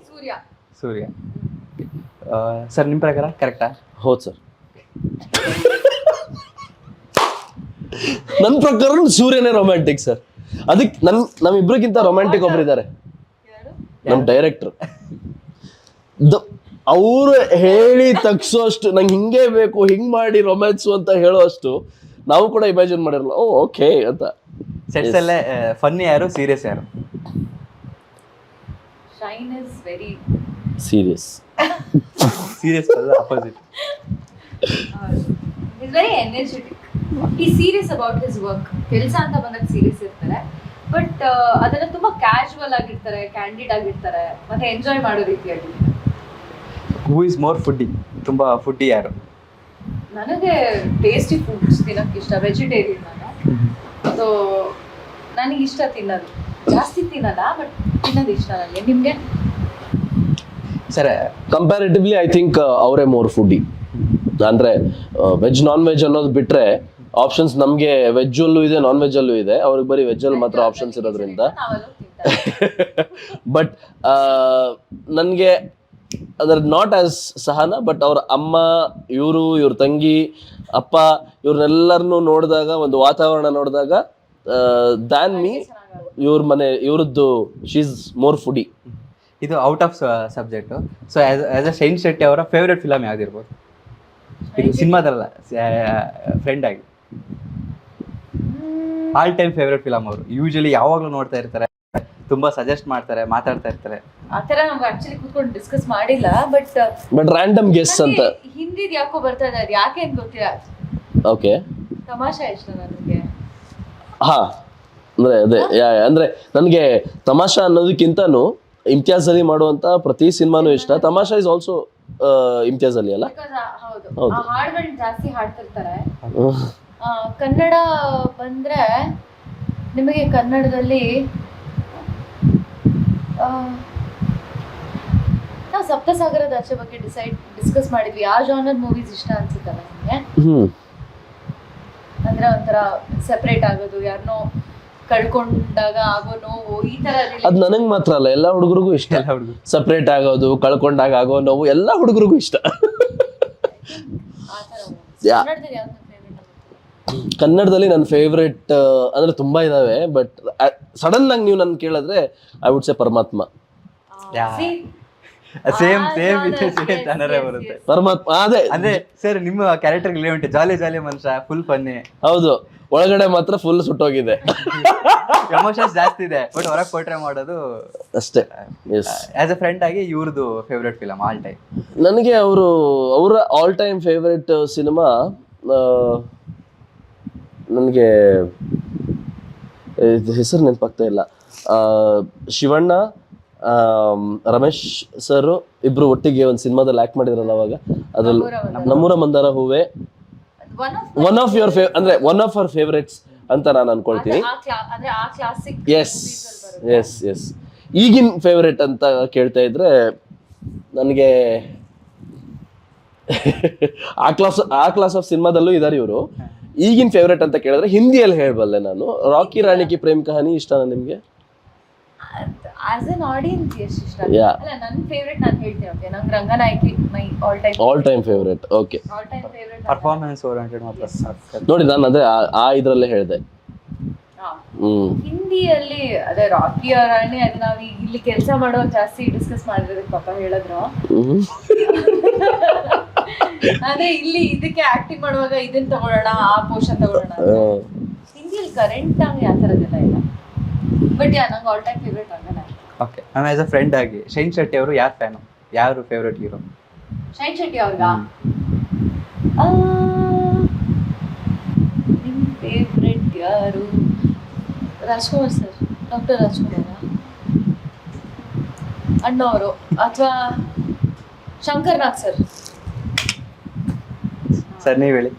ಸೂರ್ಯ. ಸೂರ್ಯ. ಸರ್ ನಿಮ್ಮ ಪ್ರಕಾರ ಕರೆಕ್ಟಾ ಹೌದ್ ಸರ್. ನನ್ನ ಪ್ರಕಾರ ಸೂರ್ಯನೇ ರೊಮ್ಯಾಂಟಿಕ್ ಸರ್ ಅದಕ್ಕೆ ನನ್ ನಮ್ಮಿಬ್ರಿಗಿಂತ ರೊಮ್ಯಾಂಟಿಕ್ ಒಬ್ರು ಇದ್ದಾರೆ ಯಾರು? ನಮ್ ಡೈರೆಕ್ಟರ್ ಅವರು ಹೇಳಿ ತಗ್ಸೋಷ್ಟು ನಂಗೆ ಹಿಂಗೆ ಬೇಕು ಹಿಂಗ್ ಮಾಡಿ ರೊಮ್ಯಾನ್ಸು ಅಂತ ಹೇಳೋಷ್ಟು ನಾವು ಕೂಡ ಇಮ್ಯಾಜಿನ್ ಮಾಡಿರಲ್ಲ. ಓ ಓಕೆ ಅಂತ. ಸೆಟ್ಸ್ ಅಲ್ಲೇ ಫನ್ನಿ ಯಾರು ಸೀರಿಯಸ್ ಯಾರು? Shine is very serious serious ಅಲ್ಲ ಅಪೋಸಿಟ್ ಇಸ್ ವೆರಿ ಎನರ್ಜೆಟಿಕ್ ಈ ಸೀರಿಯಸ್ ಅಬೌಟ್ ಹಿಸ್ ವರ್ಕ್ ಕೆಲಸ ಅಂತ ಬಂದಾಗ ಸೀರಿಯಸ್ ಇರ್ತಾರೆ. ಬಟ್ ಅದನ್ನ ತುಂಬಾ ಕ್ಯಾಶುವಲ್ ಆಗಿರ್ತಾರೆ ಕ್ಯಾಂಡಿಡ್ ಆಗಿರ್ತಾರೆ. ಮತ್ತೆ ಎಂಜಾಯ್ ಮಾಡೋ ರೀತಿಯಾಗಿ. ಹೂ ಇಸ್ ಮೋರ್ ಫುಡ್ಡಿ ತುಂಬಾ ಫುಡ್ಡಿ ಯಾರು? ನನಗೆ ಟೇಸ್ಟಿ ಫುಡ್ಸ್ ತಿನ್ನೋಕೆ ಇಷ್ಟ ವೆಜಿಟೇರಿಯನ್ ನಾನು ಸೊ ನನಗೆ ಇಷ್ಟ ತಿನ್ನೋದು. ಜಾಸ್ತಿ ತಿನ್ನಲ್ಲ ಬಟ್ ತಿನ್ನೋದು ಇಷ್ಟ ನನಗೆ. ನಿಮಗೆ? ಸರಿ ಕಂಪ್ಯಾರಿಟಿವ್ಲಿ ಐ ಥಿಂಕ್ ಅವರೇ ಮೋರ್ ಫುಡ್ಡಿ ಅಂದರೆ ವೆಜ್ ನಾನ್ ವೆಜ್ ಅನ್ನೋದು ಬಿಟ್ಟರೆ ಆಪ್ಷನ್ಸ್ ನಮಗೆ ವೆಜ್ ಅಲ್ಲೂ ಇದೆ ನಾನ್ ವೆಜ್ಜಲ್ಲೂ ಇದೆ. ಅವ್ರಿಗೆ ಬರೀ ವೆಜ್ ಅಲ್ಲಿ ಮಾತ್ರ ಆಪ್ಷನ್ಸ್ ಇರೋದ್ರಿಂದ. ಬಟ್ [laughs] ನನಗೆ ಅದರ ನಾಟ್ ಆಸ್ ಸಹನ ಬಟ್ ಅವ್ರ ಅಮ್ಮ ಇವರು ಇವ್ರ ತಂಗಿ ಅಪ್ಪ ಇವ್ರನ್ನೆಲ್ಲರನ್ನು ನೋಡಿದಾಗ ಒಂದು ವಾತಾವರಣ ನೋಡಿದಾಗ ದ್ಯಾನ್ ಮೀ ಇವ್ರ ಮನೆ ಇವ್ರದ್ದು ಶೀಸ್ ಮೋರ್ ಫುಡಿ ಇದು out of subject so as a Shine Shetty ಅವರ ಫೇವ್ರೆಟ್ ಫಿಲಮ್ ಯಾವ್ದಿರ್ಬೋದು? ಇದು ಸಿನಿಮಾದಲ್ಲ ಫ್ರೆಂಡ್ ಆಗಿ. ಆಲ್ ಟೈಮ್ ಫೇವ್ರೆಟ್ ಫಿಲಮ್ ಅವರು. ಯೂಶಲಿ ಯಾವಾಗಲೂ ನೋಡ್ತಾ ಇರ್ತಾರೆ. ತುಂಬಾ ಸಜೆಸ್ಟ್ ಮಾಡ್ತಾರೆ ಮಾತಾಡ್ತಾ ಇರ್ತಾರೆ. ಆ ಥರ ನಾವು ಆಕ್ಚುಲಿ ಕೂತ್ಕೊಂಡು ಡಿಸ್ಕಸ್ ಮಾಡಿಲ್ಲ ಬಟ್ ಬಟ್ ರ್ಯಾಂಡಮ್ ಗೆಸ್ ಅಂತ. ಹಿಂದಿದ್ ಯಾಕೋ ಬರ್ತಾ ಇದೆ ಅದು ಯಾಕೆ ಅಂತ ಗೊತ್ತಿಲ್ಲ. ಓಕೆ ತಮಾಷೆ ಇಷ್ಟ ನನಗೆ. ಹಾ ಅಂದ್ರೆ ಅದೇ ಯಾ- ಅಂದ್ರೆ ನನಗೆ ತಮಾಷಾ ಅನ್ನೋದಕ್ಕಿಂತನೂ ಇಮ್ತಿಯಾಜ್ ಅಲಿ ಮಾಡುವಂತ ಪ್ರತಿ ಸಿನಿಮಾನು ಇಷ್ಟ. ತಮಾಷಾ ಇಸ್ ಆಲ್ಸೋ ಇಮ್ತಿಯಾಜ್ ಅಲಿ ಅಲ್ಲ? ಹೌದು. ಆ ಹಾಡುಗಳನ್ನ ಜಾಸ್ತಿ ಹಾಡ್ತಿರ್ತಾರೆ. ಆ, ಕನ್ನಡ ಬಂದ್ರೆ ನಿಮಗೆ ಕನ್ನಡದಲ್ಲಿ ನಾವು ಸಪ್ತಸಾಗರದ ಆಚೆ ಬಗ್ಗೆ ಡಿಸೈಡ್ ಡಿಸ್ಕಸ್ ಮಾಡಿದ್ವಿ. ಆ ಜಾನರ್ ಮೂವೀಸ್ ಇಷ್ಟ ಅನ್ಸುತ್ತಲ್ಲ ನಿಮಗೆ? ಹ್ಮ್. ಅಂದ್ರೆ ಒಂಥರ ಸೆಪರೇಟ್ ಆಗೋದು ಯಾರನ್ನೋ ಕಳ್ಕೊಂಡಾಗ ಆಗೋ ನೋವು ಈ ತರ ಅದ್ ನನಗೆ ಮಾತ್ರ ಅಲ್ಲ ಎಲ್ಲಾ ಹುಡುಗರಿಗೂ ಇಷ್ಟ. ಎಲ್ಲ ಹುಡುಗರು. ಸಪ್ರೇಟ್ ಆಗೋದು ಕಳ್ಕೊಂಡಾಗ ಆಗೋ ನೋವು ಎಲ್ಲ ಹುಡುಗರಿಗೂ ಇಷ್ಟ. ಆ ಥರ. ಕನ್ನಡದಲ್ಲಿ ನನ್ನ ಫೇವ್ರೆಟ್ ಅಂದ್ರೆ ತುಂಬಾ ಇದಾವೆ ಬಟ್ ಸಡನ್ ಆಗಿ ನೀವು ನನ್ ಕೇಳಿದ್ರೆ ಐ ವುಡ್ ಸೇ ಪರಮಾತ್ಮ. ಸೇಮ್ ಸೇಮ್ ಇದೆ ಸೇಮ್ ಬರುತ್ತೆ. ಪರಮಾತ್ಮ ಅದೇ. ಅದೇ ಸರ್ ನಿಮ್ಮ ಕ್ಯಾರೆಕ್ಟರ್ ರಿಲೇವೆಂಟ್ ಜಾಲಿ ಜಾಲಿ ಮನುಷ್ಯ ಫುಲ್ ಫನ್ನಿ ಹೌದು. ಒಳಗಡೆ ಮಾತ್ರ ಫುಲ್ ಸುಟ್ಟೋಗಿದೆ. [laughs] ಎಮೋಷನ್ಸ್ ಜಾಸ್ತಿ ಇದೆ ಬಟ್ ಹೊರಗೆ ಪೋಟ್ರೆ ಮಾಡೋದು ಅಷ್ಟೇ. ಎಸ್ ಆಸ್ ಅ ಫ್ರೆಂಡ್ ಆಗಿ ಇವ್ರದ್ದು ಫೇವ್ರೆಟ್ ಫಿಲಮ್ ಆಲ್ ಟೈಮ್ ನನಗೆ ಅವರು ಅವರ ಆಲ್ ಟೈಮ್ ಫೇವ್ರೆಟ್ ಸಿನಿಮಾ ನನಗೆ ಹೆಸರು ನೆನಪಾಗ್ತಾ ಇಲ್ಲ. ಆ, ಶಿವಣ್ಣ ರಮೇಶ್ ಸರ್ ಇಬ್ರು ಒಟ್ಟಿಗೆ ಒಂದು ಸಿನಿಮಾದಲ್ಲಿ ಆಕ್ಟ್ ಮಾಡಿದ್ರಲ್ಲ ಅವಾಗ? ಅದ್ರಲ್ಲಿ ನಮ್ಮೂರ ಮಂದಾರ ಹೂವೆ. ಒನ್ ಆಫ್ ಯುವರ್ ಫೇವ್ ಅಂದ್ರೆ ಒನ್ ಆಫ್ ಅವರ್ ಫೇವ್ರೇಟ್ಸ್ ಅಂತ ನಾನು ಅನ್ಕೊಳ್ತೀನಿ. ಎಸ್ ಎಸ್ ಎಸ್ ಈಗಿನ ಫೇವ್ರೇಟ್ ಅಂತ ಕೇಳ್ತಾ ಇದ್ರೆ ನನಗೆ [laughs] ಆ ಕ್ಲಾಸ್ ಆ ಕ್ಲಾಸ್ ಆಫ್ ಸಿನಿಮಾದಲ್ಲೂ ಇದ್ದಾರೆ ಇವರು. ಈಗಿನ ಫೇವ್ರೆಟ್ ಅಂತ ಕೇಳಿದ್ರೆ ಹಿಂದಿಯಲ್ಲಿ ಹೇಳಬಲ್ಲೆ ನಾನು. ರಾಕಿ ರಾಣಿ ಕಿ ಪ್ರೇಮ್ ಕಹಾನಿ ಇಷ್ಟನಾ ನಿಮ್ಗೆ? ಆಸ್ ಅನ್ ಆಡಿಯನ್ಸ್ ಎಷ್ಟು ಇಷ್ಟ? Yeah. ಅಲ್ಲ ನನ್ನ ಫೇವ್ರೆಟ್ ನಾನು ಹೇಳ್ತೀನಿ ಓಕೆ ನಂಗೆ Ranganayaki my all time all time favourite okay all time favourite performance oriented ಮಾತ್ರ ಸಾಕು. ನೋಡಿ ನಾನು ಅದೇ ಆ- ಆ ಇದ್ರಲ್ಲೇ ಹೇಳಿದೆ. ಹ್ಮ್. ಹಿಂದಿಯಲ್ಲಿ ಅದೇ ರಾಕಿ ರಾಣಿ ಅದು ನಾವು ಈಗ ಇಲ್ಲಿ ಕೆಲಸ ಮಾಡೋ ಜಾಸ್ತಿ ಡಿಸ್ಕಸ್ ಮಾಡಿರೋದಕ್ಕೆ ಪಾಪ ಹೇಳಿದ್ರು. ಹ್ಮ್. [laughs] ಅದೇ ಇಲ್ಲಿ ಇದಕ್ಕೆ ಆಕ್ಟಿಂಗ್ ಮಾಡುವಾಗ ಇದನ್ನ ತಗೊಳ್ಳೋಣ ಆ ಪೋರ್ಷನ್ ತಗೊಳ್ಳೋಣ ಹಿಂದಿಯಲ್ಲಿ ಕರೆಂಟ್ ಆಗಿ ಆ ಥರದ್ದೆಲ್ಲ ಇಲ್ಲ. ಬಟ್ ಯಾ ನಂಗೆ ಆಲ್ ಟೈಮ್ ಫೇವ್ರೇಟ್ ಆಗಲ್ಲ ಓಕೆ ನಾನು ಆಸ್ ಅ ಫ್ರೆಂಡ್ ಆಗಿ ಶೈನ್ ಶೆಟ್ಟಿ ಅವರು ಯಾರು ಫ್ಯಾನು ಯಾರು ಫೇವ್ರೆಟ್ ಹೀರೋ ಶೈನ್ ಶೆಟ್ಟಿ ಅವ್ರಿಗ? ನಿಮ್ಮ ಫೇವ್ರೆಟ್ ಯಾರು? Rajkumar sir doctor Rajkumar. ಅಣ್ಣವರು ಅಥವಾ ಶಂಕರ್ನಾಥ್ ಸರ್ ಸರ್ ನೀವು ಹೇಳಿ.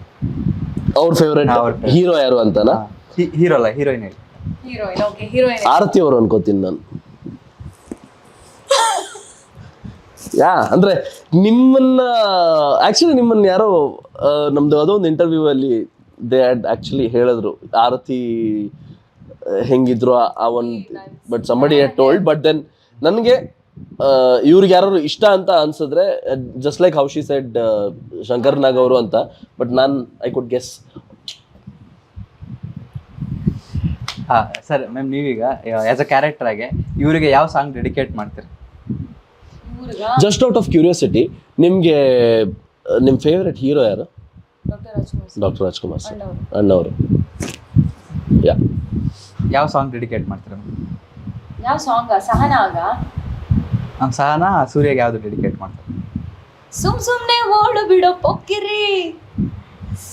ಅವ್ರ ಫೇವ್ರೆಟ್ ಅವ್ರ favorite. ಹೀರೋ ಯಾರು ಅಂತನಾ? ಹೀರೋ ಅಲ್ಲ ಹೀರೋಯಿನ್ ಹೇಳಿ. ಹೀರೋಯಿನ್ ಓಕೆ ಹೀರೋಯಿನ್ ಆರತಿ ಅವರು ಅನ್ಕೋತೀನಿ ನಾನು. ಯಾ ಅಂದ್ರೆ ನಿಮ್ಮನ್ನ ಆಕ್ಚುಲಿ ನಿಮ್ಮನ್ನ ಯಾರೋ ಆ, ನಮ್ದು ಅದೋ ಒಂದು ಇಂಟರ್ವ್ಯೂ ಅಲ್ಲಿ ದೇ ಹ್ಯಾಡ್ ಆಕ್ಚುಲಿ ಹೇಳಿದ್ರು. ಆರತಿ ಆ, ಹೆಂಗಿದ್ರು ಆ- ಆ ಒಂದು but somebody had told but then ನನಗೆ ಇವ್ರಿಗೆ ಯಾರು ಇಷ್ಟ ಅಂತ ಅನ್ಸಿದ್ರೆ just like how she said Shankar Nag ಅವರು ಅಂತ ಬಟ್ ನಾನು ಐ ಕುಡ್ ಗೆಸ್ ಹಾ ಸರ್ ಮ್ಯಾಮ್ ನೀವೀಗ ಆಸ್ ಅ ಕ್ಯಾರೆಕ್ಟರ್ ಆಗಿ ಇವರಿಗೆ ಯಾವ ಸಾಂಗ್ ಡೆಡಿಕೇಟ್ ಮಾಡ್ತೀರಿ? ಇವ್ರಿಗ? ಜಸ್ಟ್ ಔಟ್ ಆಫ್ ಕ್ಯೂರಿಯಾಸಿಟಿ ನಿಮಗೆ ನಿಮ್ಮ ಫೇವ್ರೆಟ್ ಹೀರೋ ಯಾರು? Doctor Rajkumar sir. ಅಣ್ಣವರು. ಯಾ ಯಾವ ಸಾಂಗ್ ಡೆಡಿಕೇಟ್ ಮಾಡ್ತೀರಾ ಯಾವ ಸಾಂಗ್ ಸಹನಾಗ ನಮ್ಮ ಸಹನ ಸೂರ್ಯಗೆ ಯಾವುದು ಡೆಡಿಕೇಟ್ ಮಾಡ್ತಾರೆ? ಸುಮ್ ಸುಮ್ನೆ ಓಡು ಬಿಡೋ ಪೊಕ್ಕಿರಿ.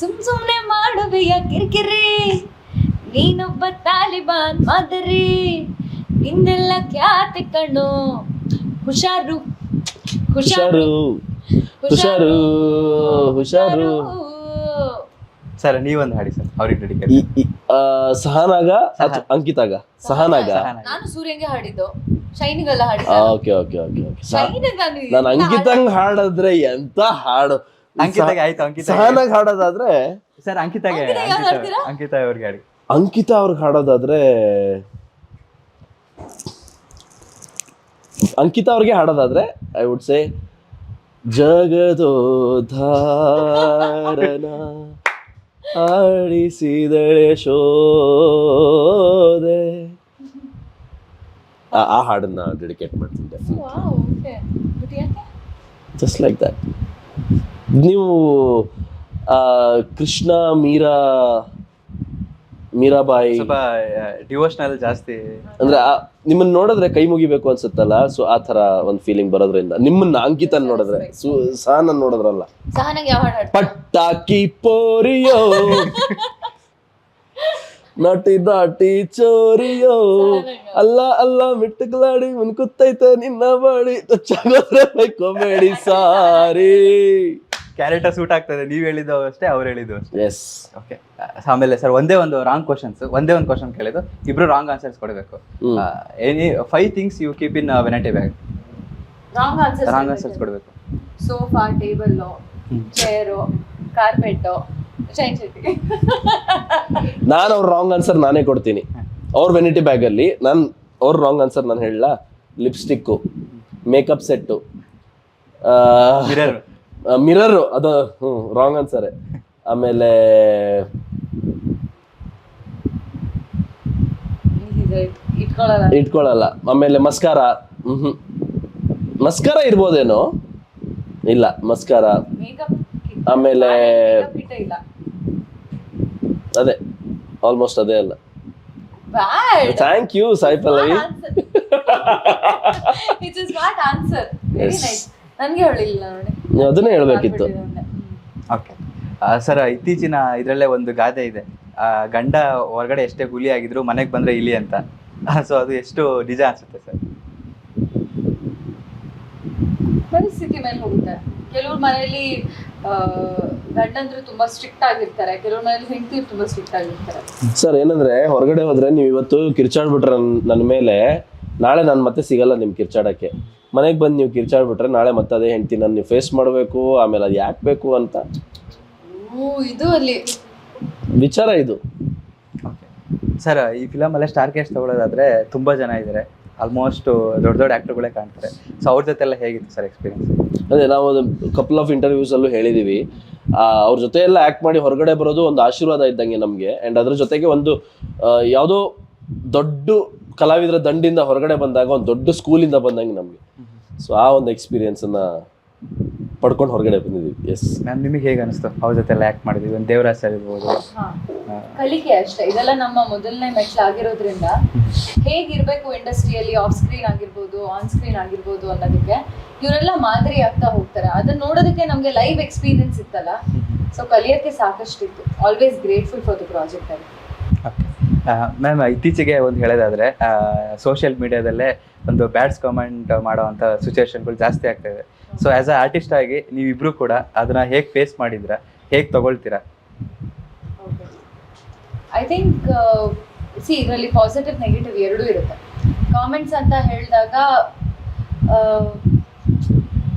ಸುಮ್ ಸುಮ್ನೆ ಮಾಡುವೆಯ ಕಿರಿಕಿರಿ. ನೀನೊಬ್ಬ ತಾಲಿಬಾನ್ ಮಾದರಿ. ನಿನ್ನೆಲ್ಲ ಖ್ಯಾತಿ ಕಣ್ಣು. ಹುಷಾರು. ಹುಷಾರು. ಹುಷಾರು. ಹುಷಾರು. ಸರ್ ನೀವೊಂದು ಹಾಡಿ ಸರ್ ಅವ್ರಿಗೆ ಡೆಡಿಕೇಟ್ ಈ- ಈ- ಆ, ಸಹನಾಗ ಅಥವಾ ಅಂಕಿತಾಗ? ಸಹನಾಗ. ನಾನು ಸೂರ್ಯಂಗೆ ಹಾಡಿದ್ದು. ಶೈನಿಗೆಲ್ಲ ಹಾಡಿದ್ದು. Okay okay okay okay. ಶೈನಿಗೆ ನಾನು ನಾನು ಅಂಕಿತಂಗ್ ಹಾಡಿದ್ರೆ ಎಂತ ಹಾಡು? ಅಂಕಿತಾಗೆ ಆಯ್ತು ಅಂಕಿತ ಸಹನಾಗ ಹಾಡೋದಾದ್ರೆ ಸರ್ ಅಂಕಿತಾಗೆ ಅಂಕಿತ ಯಾವ್ದು ಅಂಕಿತ- ಹಾಡ್ತೀರಾ? ಅಂಕಿತ ಅವ್ರಿಗೆ ಹಾಡಿ. ಅಂಕಿತಾ ಅವ್ರಿಗೆ ಹಾಡೋದಾದ್ರೆ ಅಂಕಿತಾ ಅವ್ರಿಗೆ ಹಾಡೋದಾದ್ರೆ ಐ ವುಡ್ ಸೇ ಜಗದೋದ್ಧಾರನ ಆಡಿಸಿದಳೆ ಶೋದೆ. ಆ ಆ ಹಾಡನ್ನ ಡೆಡಿಕೇಟ್ ಮಾಡ್ತಿದ್ದೆ ಜಸ್ಟ್ ಲೈಕ್ ದಟ್ ನೀವು ಕೃಷ್ಣ ಮೀರಾ ಮೀರಾಬಾಯಿ. ಸ್ವಲ್ಪ ಡಿವೋಷನಲ್ ಜಾಸ್ತಿ. ಅಂದ್ರೆ ಆ- ನಿಮ್ಮನ್ನ ನೋಡಿದ್ರೆ ಕೈ ಮುಗಿಬೇಕು ಅನ್ಸುತ್ತಲ್ಲ? ಸೊ ಆ ತರ ಒಂದ್ ಫೀಲಿಂಗ್ ಬರೋದ್ರಿಂದ. ನಿಮ್ಮನ್ನ ಅಂಕಿತನ್ ನೋಡಿದ್ರೆ. ಸಹನ ನೋಡಿದ್ರಲ್ಲ. ಸಹನಾಗ ಯಾವ ಹಾಡು ಪಟ್ಟಾಕಿ ಪೋರಿಯೋ. ನಾಟಿ ದಾಟಿ ಚೋರಿಯೋ. ಅಲ್ಲ ಅಲ್ಲ ಮುನ್ ಮುನ್ಕುತ್ತೈತೆ ನಿನ್ನ ಬಾಳಿ. ಚಗೋದ್ರೆ ಕೊಬೇಡಿ ಸಾರಿ. ಕ್ಯಾರೆಕ್ಟರ್ ಸೂಟ್ ಆಗ್ತದೆ ನೀವ್ ಹೇಳಿದ್ದು ಅಷ್ಟೇ ಅವ್ರು ಹೇಳಿದ್ದು ಅಷ್ಟೇ. ಎಸ್ ಓಕೆ ಆಮೇಲೆ ಸರ್ ಒಂದೇ ಒಂದು ರಾಂಗ್ ಕ್ವಶನ್ಸ್ ಒಂದೇ ಒಂದು ಕ್ವಶನ್ ಕೇಳಿದ್ದು ಇಬ್ರು ರಾಂಗ್ ಆನ್ಸರ್ಸ್ ಕೊಡಬೇಕು. Any five things you keep in vanity bag wrong answer wrong answers ಕೊಡಬೇಕು. Sofa table. ಚೇರು ಕಾರ್ಪೆಟ್ ನಾನು ಅವ್ರ ರಾಂಗ್ ಆನ್ಸರ್ ನಾನೇ ಕೊಡ್ತೀನಿ. ಅವ್ರ ವೆನಿಟಿ ಬ್ಯಾಗ್ ಅಲ್ಲಿ ನಾನು ಅವ್ರ ರಾಂಗ್ ಆನ್ಸರ್ ನಾನು ಹೇಳಲ್ಲ lipstick makeup set mirror mirror ಅದು ಹ್ಞೂ ರಾಂಗ್ ಆನ್ಸರ್ ಆಮೇಲೆ ಇಟ್ಕೊಳ್ಳಲ್ಲ. ಇಟ್ಕೊಳ್ಳಲ್ಲ ಆಮೇಲೆ ಮಸ್ಕಾರ. ಹ್ಮ್ ಮಸ್ಕಾರ ಇರ್ಬೋದೇನೋ? ಇಲ್ಲ ಮಸ್ಕಾರ. ಆಮೇಲೆ ಅದೇ ಆಲ್ಮೋಸ್ಟ್ ಅದೇ ಅಲ್ಲ. Thank you Sai Pallavi it's is smart answer very nice ನನಗೆ ಹೇಳಿಲ್ಲ ನೋಡಿ ಅದನ್ನೇ ಹೇಳ್ಬೇಕಿತ್ತು. ಓಕೆ ಸರ್ ಇತ್ತೀಚಿನ ಇದರಲ್ಲೇ ಒಂದು ಗಾದೆ ಇದೆ. ಆ, ಗಂಡ ಹೊರಗಡೆ ಎಷ್ಟೇ ಹುಲಿ ಆಗಿದ್ರು ಮನೆಗೆ ಬಂದ್ರೆ ಇಲಿ ಅಂತ. ಸೊ ಅದು ಎಷ್ಟು ನಿಜ ಅನ್ಸುತ್ತೆ ಸರ್? ಪರಿಸ್ಥಿತಿ ಮೇಲೆ ಹೋಗುತ್ತೆ. ಕೆಲವ್ರ ಮನೆಯಲ್ಲಿ ಗಂಡಂದ್ರು ತುಂಬಾ ಸ್ಟ್ರಿಕ್ಟ್ ಆಗಿರ್ತಾರೆ. ಕೆಲವ್ರ ಮನೆಯಲ್ಲಿ ಹೆಂಡತಿ ತುಂಬಾ ಸ್ಟ್ರಿಕ್ಟ್ ಆಗಿರ್ತಾರೆ. ಸರ್ ಏನಂದ್ರೆ ಹೊರಗಡೆ ಹೋದ್ರೆ ನೀವು ಇವತ್ತು ಕಿರ್ಚಾಡ್ಬಿಟ್ರೆ ನನ್ನ ಮೇಲೆ ನಾಳೆ ನಾನು ಮತ್ತೆ ಸಿಗಲ್ಲ ನಿಮ್ ಕಿರ್ಚಾಡಕ್ಕೆ. ಮನೆಗೆ ಬಂದು ನೀವು ಕಿರ್ಚಾಡ್ಬಿಟ್ರೆ ನಾಳೆ ಮತ್ತೆ ಅದೇ ಹೆಂಡತಿ ನಾನು ನೀವು ಫೇಸ್ ಮಾಡಬೇಕು ಆಮೇಲೆ ಅದು ಯಾಕೆ ಬೇಕು ಅಂತ. ಓ ಇದು ಅಲ್ಲಿ. ವಿಚಾರ ಇದು. ಸರ್ ಈ ಫಿಲಮ್ ಅಲ್ಲೇ ಸ್ಟಾರ್ ಕ್ಯಾಸ್ಟ್ ತಗೊಳ್ಳೋದಾದ್ರೆ ತುಂಬಾ ಜನ ಇದ್ದಾರೆ ಆಲ್ಮೋಸ್ಟ್ ದೊಡ್ಡ ದೊಡ್ಡ ಆಕ್ಟರ್ಗಳೇ ಕಾಣ್ತಾರೆ. ಸೊ ಅವ್ರ ಜೊತೆ ಎಲ್ಲ ಹೇಗಿತ್ತು ಸರ್ ಎಕ್ಸ್ಪೀರಿಯನ್ಸ್ ಅದೇ ನಾವು ಕಪಲ್ ಆಫ್ ಇಂಟರ್ವ್ಯೂಸ್ ಹೇಳಿದ್ದೀವಿ ಹೇಳಿದೀವಿ. ಆ, ಅವ್ರ ಜೊತೆ ಎಲ್ಲ ಆಕ್ಟ್ ಮಾಡಿ ಹೊರಗಡೆ ಬರೋದು ಒಂದು ಆಶೀರ್ವಾದ ಇದ್ದಂಗೆ ನಮಗೆ. ಆ್ಯಂಡ್ ಅದ್ರ ಜೊತೆಗೆ ಒಂದು ಆ, ಯಾವುದೋ ದೊಡ್ಡ ಕಲಾವಿದರ ದಂಡಿಂದ ಹೊರಗಡೆ ಬಂದಾಗ ಒಂದು ದೊಡ್ಡ ಸ್ಕೂಲಿಂದ ಬಂದಂಗೆ ನಮಗೆ. ಸೊ ಆ ಒಂದು ಎಕ್ಸ್ಪೀರಿಯನ್ಸನ್ನು ಅನ್ನ ಪಡ್ಕೊಂಡು ಹೊರಗಡೆ ಬಂದಿದ್ದೀವಿ ಎಸ್ ಮ್ಯಾಮ್ ನಿಮಗೆ ಹೇಗೆ ಅನಿಸ್ತು? ಅವ್ರ ಜೊತೆ ಎಲ್ಲ ಆ್ಯಕ್ಟ್ ಮಾಡಿದ್ವಿ ಒಂದು ದೇವರಾಜ್ ಸರ್ ಇರ್ಬೋದು. ಕಲಿಕೆ ಅಷ್ಟೇ. ಇದೆಲ್ಲ ನಮ್ಮ ಮೊದಲನೇ ಮೆಟ್ಲು ಆಗಿರೋದ್ರಿಂದ ಹೇಗಿರ್ಬೇಕು ಇಂಡಸ್ಟ್ರಿಯಲ್ಲಿ? ಆಫ್ ಸ್ಕ್ರೀನ್ ಆಗಿರ್ಬೋದು ಆನ್ ಸ್ಕ್ರೀನ್ ಆಗಿರ್ಬೋದು ಅನ್ನೋದಕ್ಕೆ ಇವರೆಲ್ಲ ಮಾದರಿ ಆಗ್ತಾ ಹೋಗ್ತಾರೆ. ಅದನ್ನ ನೋಡೋದಕ್ಕೆ ನಮಗೆ ಲೈವ್ ಎಕ್ಸ್ಪೀರಿಯನ್ಸ್ ಇತ್ತಲ್ಲ? ಸೊ ಕಲಿಯೋಕ್ಕೆ ಸಾಕಷ್ಟಿತ್ತು. Always grateful for the project ಅಲ್ಲಿ. ಮ್ಯಾಮ್ ಇತ್ತೀಚೆಗೆ ಒಂದು ಹೇಳೋದಾದ್ರೆ ಸೋಷಿಯಲ್ ಮೀಡಿಯಾದಲ್ಲೇ ಒಂದು ಬ್ಯಾಡ್ಸ್ ಕಮೆಂಟ್ ಮಾಡೋವಂಥ ಸಿಚುವೇಶನ್ಗಳು ಜಾಸ್ತಿ ಆಗ್ತಾ ಇದೆ. ಸೊ ಆ್ಯಸ್ ಅ ಆರ್ಟಿಸ್ಟ್ ಆಗಿ ನೀವಿಬ್ರು ಕೂಡ ಅದನ್ನ ಹೇಗೆ ಫೇಸ್ ಮಾಡಿದ್ರ ಹೇಗೆ ತಗೊಳ್ತೀರಾ? ಐ ಥಿಂಕ್ ಸಿ ಇದರಲ್ಲಿ ಪಾಸಿಟಿವ್ ನೆಗೆಟಿವ್ ಎರಡೂ ಇರುತ್ತೆ. ಕಾಮೆಂಟ್ಸ್ ಅಂತ ಹೇಳಿದಾಗ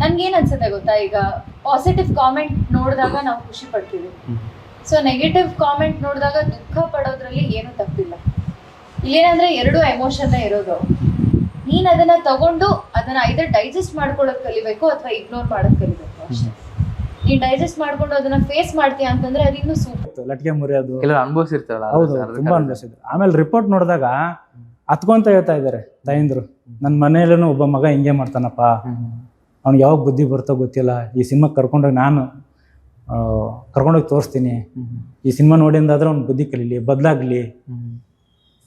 ನನ್ಗೇನು ಅನ್ಸುತ್ತೆ ಗೊತ್ತಾ? ಈಗ ಪಾಸಿಟಿವ್ ಕಾಮೆಂಟ್ ನೋಡಿದಾಗ ನಾವು ಖುಷಿ ಪಡ್ತೀವಿ. ಸೊ ನೆಗೆಟಿವ್ ಕಾಮೆಂಟ್ ನೋಡಿದಾಗ ದುಃಖ ಪಡೋದ್ರಲ್ಲಿ ಏನೂ ತಪ್ಪಿಲ್ಲ. ಇಲ್ಲೇನಂದ್ರೆ ಎರಡು ಎಮೋಷನ್ನೇ ಇರೋದು. ನೀನ್ ಅದನ್ನ ತಗೊಂಡು ಅದನ್ನ ಐದರ್ ಡೈಜೆಸ್ಟ್ ಮಾಡ್ಕೊಳಕ್ ಕಲಿಬೇಕು ಅಥವಾ ಇಗ್ನೋರ್ ಮಾಡೋದ್ ಕಲಿಬೇಕು ಅಷ್ಟೇ. ನೀನ್ ಡೈಜೆಸ್ಟ್ ಮಾಡ್ಕೊಂಡು ಅದನ್ನ ಫೇಸ್ ಮಾಡ್ತೀಯ ಅಂತಂದ್ರೆ ಅದು ಇನ್ನೂ ಸೂಪರ್. ಲಟ್ಗೆ ಮುರಿಯೋದು ಕೆಲವರು ಅನುಭವಿಸಿರ್ತಾರಲ್ಲ ಹೌದು ತುಂಬಾ ಅನುಭವಿಸಿದ್ರು. ಆಮೇಲೆ ರಿಪೋರ್ಟ್ ನೋಡಿದಾಗ ಹತ್ಕೊಂತ ಹೇಳ್ತಾ ಇದ್ದಾರೆ ತಾಯಂದ್ರು ನನ್ನ ಮನೆಯಲ್ಲೂ ಒಬ್ಬ ಮಗ ಹಿಂಗೆ ಮಾಡ್ತಾನಪ್ಪ. ಅವ್ನಿಗೆ ಯಾವಾಗ ಬುದ್ಧಿ ಬರ್ತೋ ಗೊತ್ತಿಲ್ಲ. ಈ ಸಿನಿಮಾ ಕರ್ಕೊಂಡೋಗಿ ನಾನು ಕರ್ಕೊಂಡೋಗಿ ತೋರಿಸ್ತೀನಿ. ಈ ಸಿನಿಮಾ ನೋಡಿಂದಾದ್ರೆ ಅವ್ನು ಬುದ್ಧಿ ಕಲೀಲಿ ಬದಲಾಗ್ಲಿ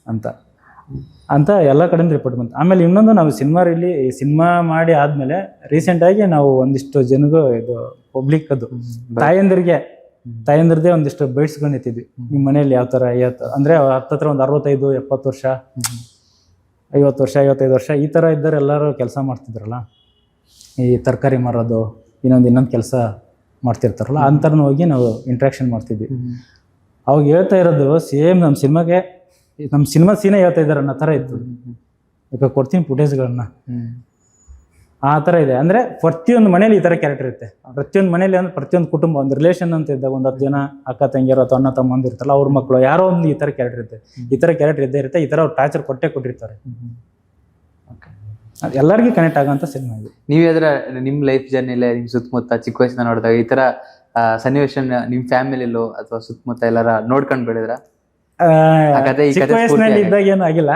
ಅಂತ. ಅಂತ ಎಲ್ಲ ಕಡೆಯಿಂದ ರಿಪೋರ್ಟ್ ಬಂತು. ಆಮೇಲೆ ಇನ್ನೊಂದು ನಾವು ಸಿನಿಮಾ ರಿಲಿ ಈ ಸಿನಿಮಾ ಮಾಡಿ ಆದ್ಮೇಲೆ ರೀಸೆಂಟಾಗಿ ನಾವು ಒಂದಿಷ್ಟು ಜನಗೂ ಇದು ಪಬ್ಲಿಕ್ ಅದು. ತಾಯಂದಿರಿಗೆ ತಾಯಂದಿರದೇ ಒಂದಿಷ್ಟು ಬೈಟ್ಸ್ಕೊಂಡಿತ್ತಿದ್ವಿ ನಿಮ್ಮ ಮನೆಯಲ್ಲಿ ಯಾವ ಥರ ಐವತ್ತು ಅಂದರೆ ಹತ್ತತ್ರ ಒಂದು ಅರವತ್ತೈದು ಎಪ್ಪತ್ತು ವರ್ಷ ಐವತ್ತು ವರ್ಷ ಐವತ್ತೈದು ವರ್ಷ ಈ ಥರ ಇದ್ದರೆ ಎಲ್ಲರೂ ಕೆಲಸ ಮಾಡ್ತಿದ್ರಲ್ಲ? ಈ ತರಕಾರಿ ಮಾರೋದು ಇನ್ನೊಂದು ಇನ್ನೊಂದು ಕೆಲಸ ಮಾಡ್ತಿರ್ತಾರಲ್ಲ ಅಂತರನ ಹೋಗಿ ನಾವು ಇಂಟ್ರಾಕ್ಷನ್ ಮಾಡ್ತಿದ್ವಿ. ಅವಾಗ ಹೇಳ್ತಾ ಇರೋದು ಸೇಮ್ ನಮ್ಮ ಸಿನಿಮಾಗೆ ನಮ್ಮ ಸಿನಿಮಾ ಸೀನೇ ಹೇಳ್ತಾ ಇದ್ದಾರೆ ಅನ್ನೋ ಥರ ಇತ್ತು. ಈಗ ಕೊಡ್ತೀನಿ ಫುಟೇಜ್ಗಳನ್ನ ಆ ಥರ ಇದೆ. ಅಂದರೆ ಪ್ರತಿಯೊಂದು ಮನೇಲಿ ಈ ಥರ ಕ್ಯಾರೆಕ್ಟರ್ ಇರುತ್ತೆ. ಪ್ರತಿಯೊಂದು ಮನೇಲಿ ಅಂದ್ರೆ ಪ್ರತಿಯೊಂದು ಕುಟುಂಬ ಒಂದು ರಿಲೇಷನ್ ಅಂತ ಇದ್ದಾಗ ಒಂದು ಹತ್ತು ಜನ ಅಕ್ಕ ತಂಗಿಯರು ಅಥವಾ ಅಣ್ಣ ತಮ್ಮಂದು ಇರ್ತಲ್ಲ ಅವ್ರ ಮಕ್ಕಳು ಯಾರೋ ಒಂದು ಈ ಥರ ಕ್ಯಾರೆಕ್ಟರ್ ಇರುತ್ತೆ. ಈ ಥರ ಕ್ಯಾರೆಕ್ಟರ್ ಇದ್ದೇ ಇರುತ್ತೆ ಈ ಥರ ಅವ್ರು ಟಾರ್ಚರ್ ಕೊಟ್ಟೆ ಕೊಟ್ಟಿರ್ತಾರೆ. ಎಲ್ಲರಿಗೂ ಕನೆಕ್ಟ್ ಆಗುವಂಥ ಸಿನಿಮಾ ಇದು. ನೀವು ಅದರ ನಿಮ್ಮ ಲೈಫ್ ಜರ್ನಿಲೇ ನಿಮ್ಮ ಸುತ್ತಮುತ್ತ ಚಿಕ್ಕ ವಯಸ್ಸಿನ ನೋಡಿದಾಗ ಈ ತರ ಆ, ಸನ್ನಿವೇಶ ನಿಮ್ಮ ಫ್ಯಾಮಿಲಿಲೋ ಅಥವಾ ಸುತ್ತಮುತ್ತ ಎಲ್ಲಾರ ನೋಡ್ಕೊಂಡು ಬೆಳೆದ್ರ? ಚಿಕ್ಕ ವಯಸ್ಸಿನಲ್ಲಿ ಇದ್ದಾಗ ಏನು ಆಗಿಲ್ಲ.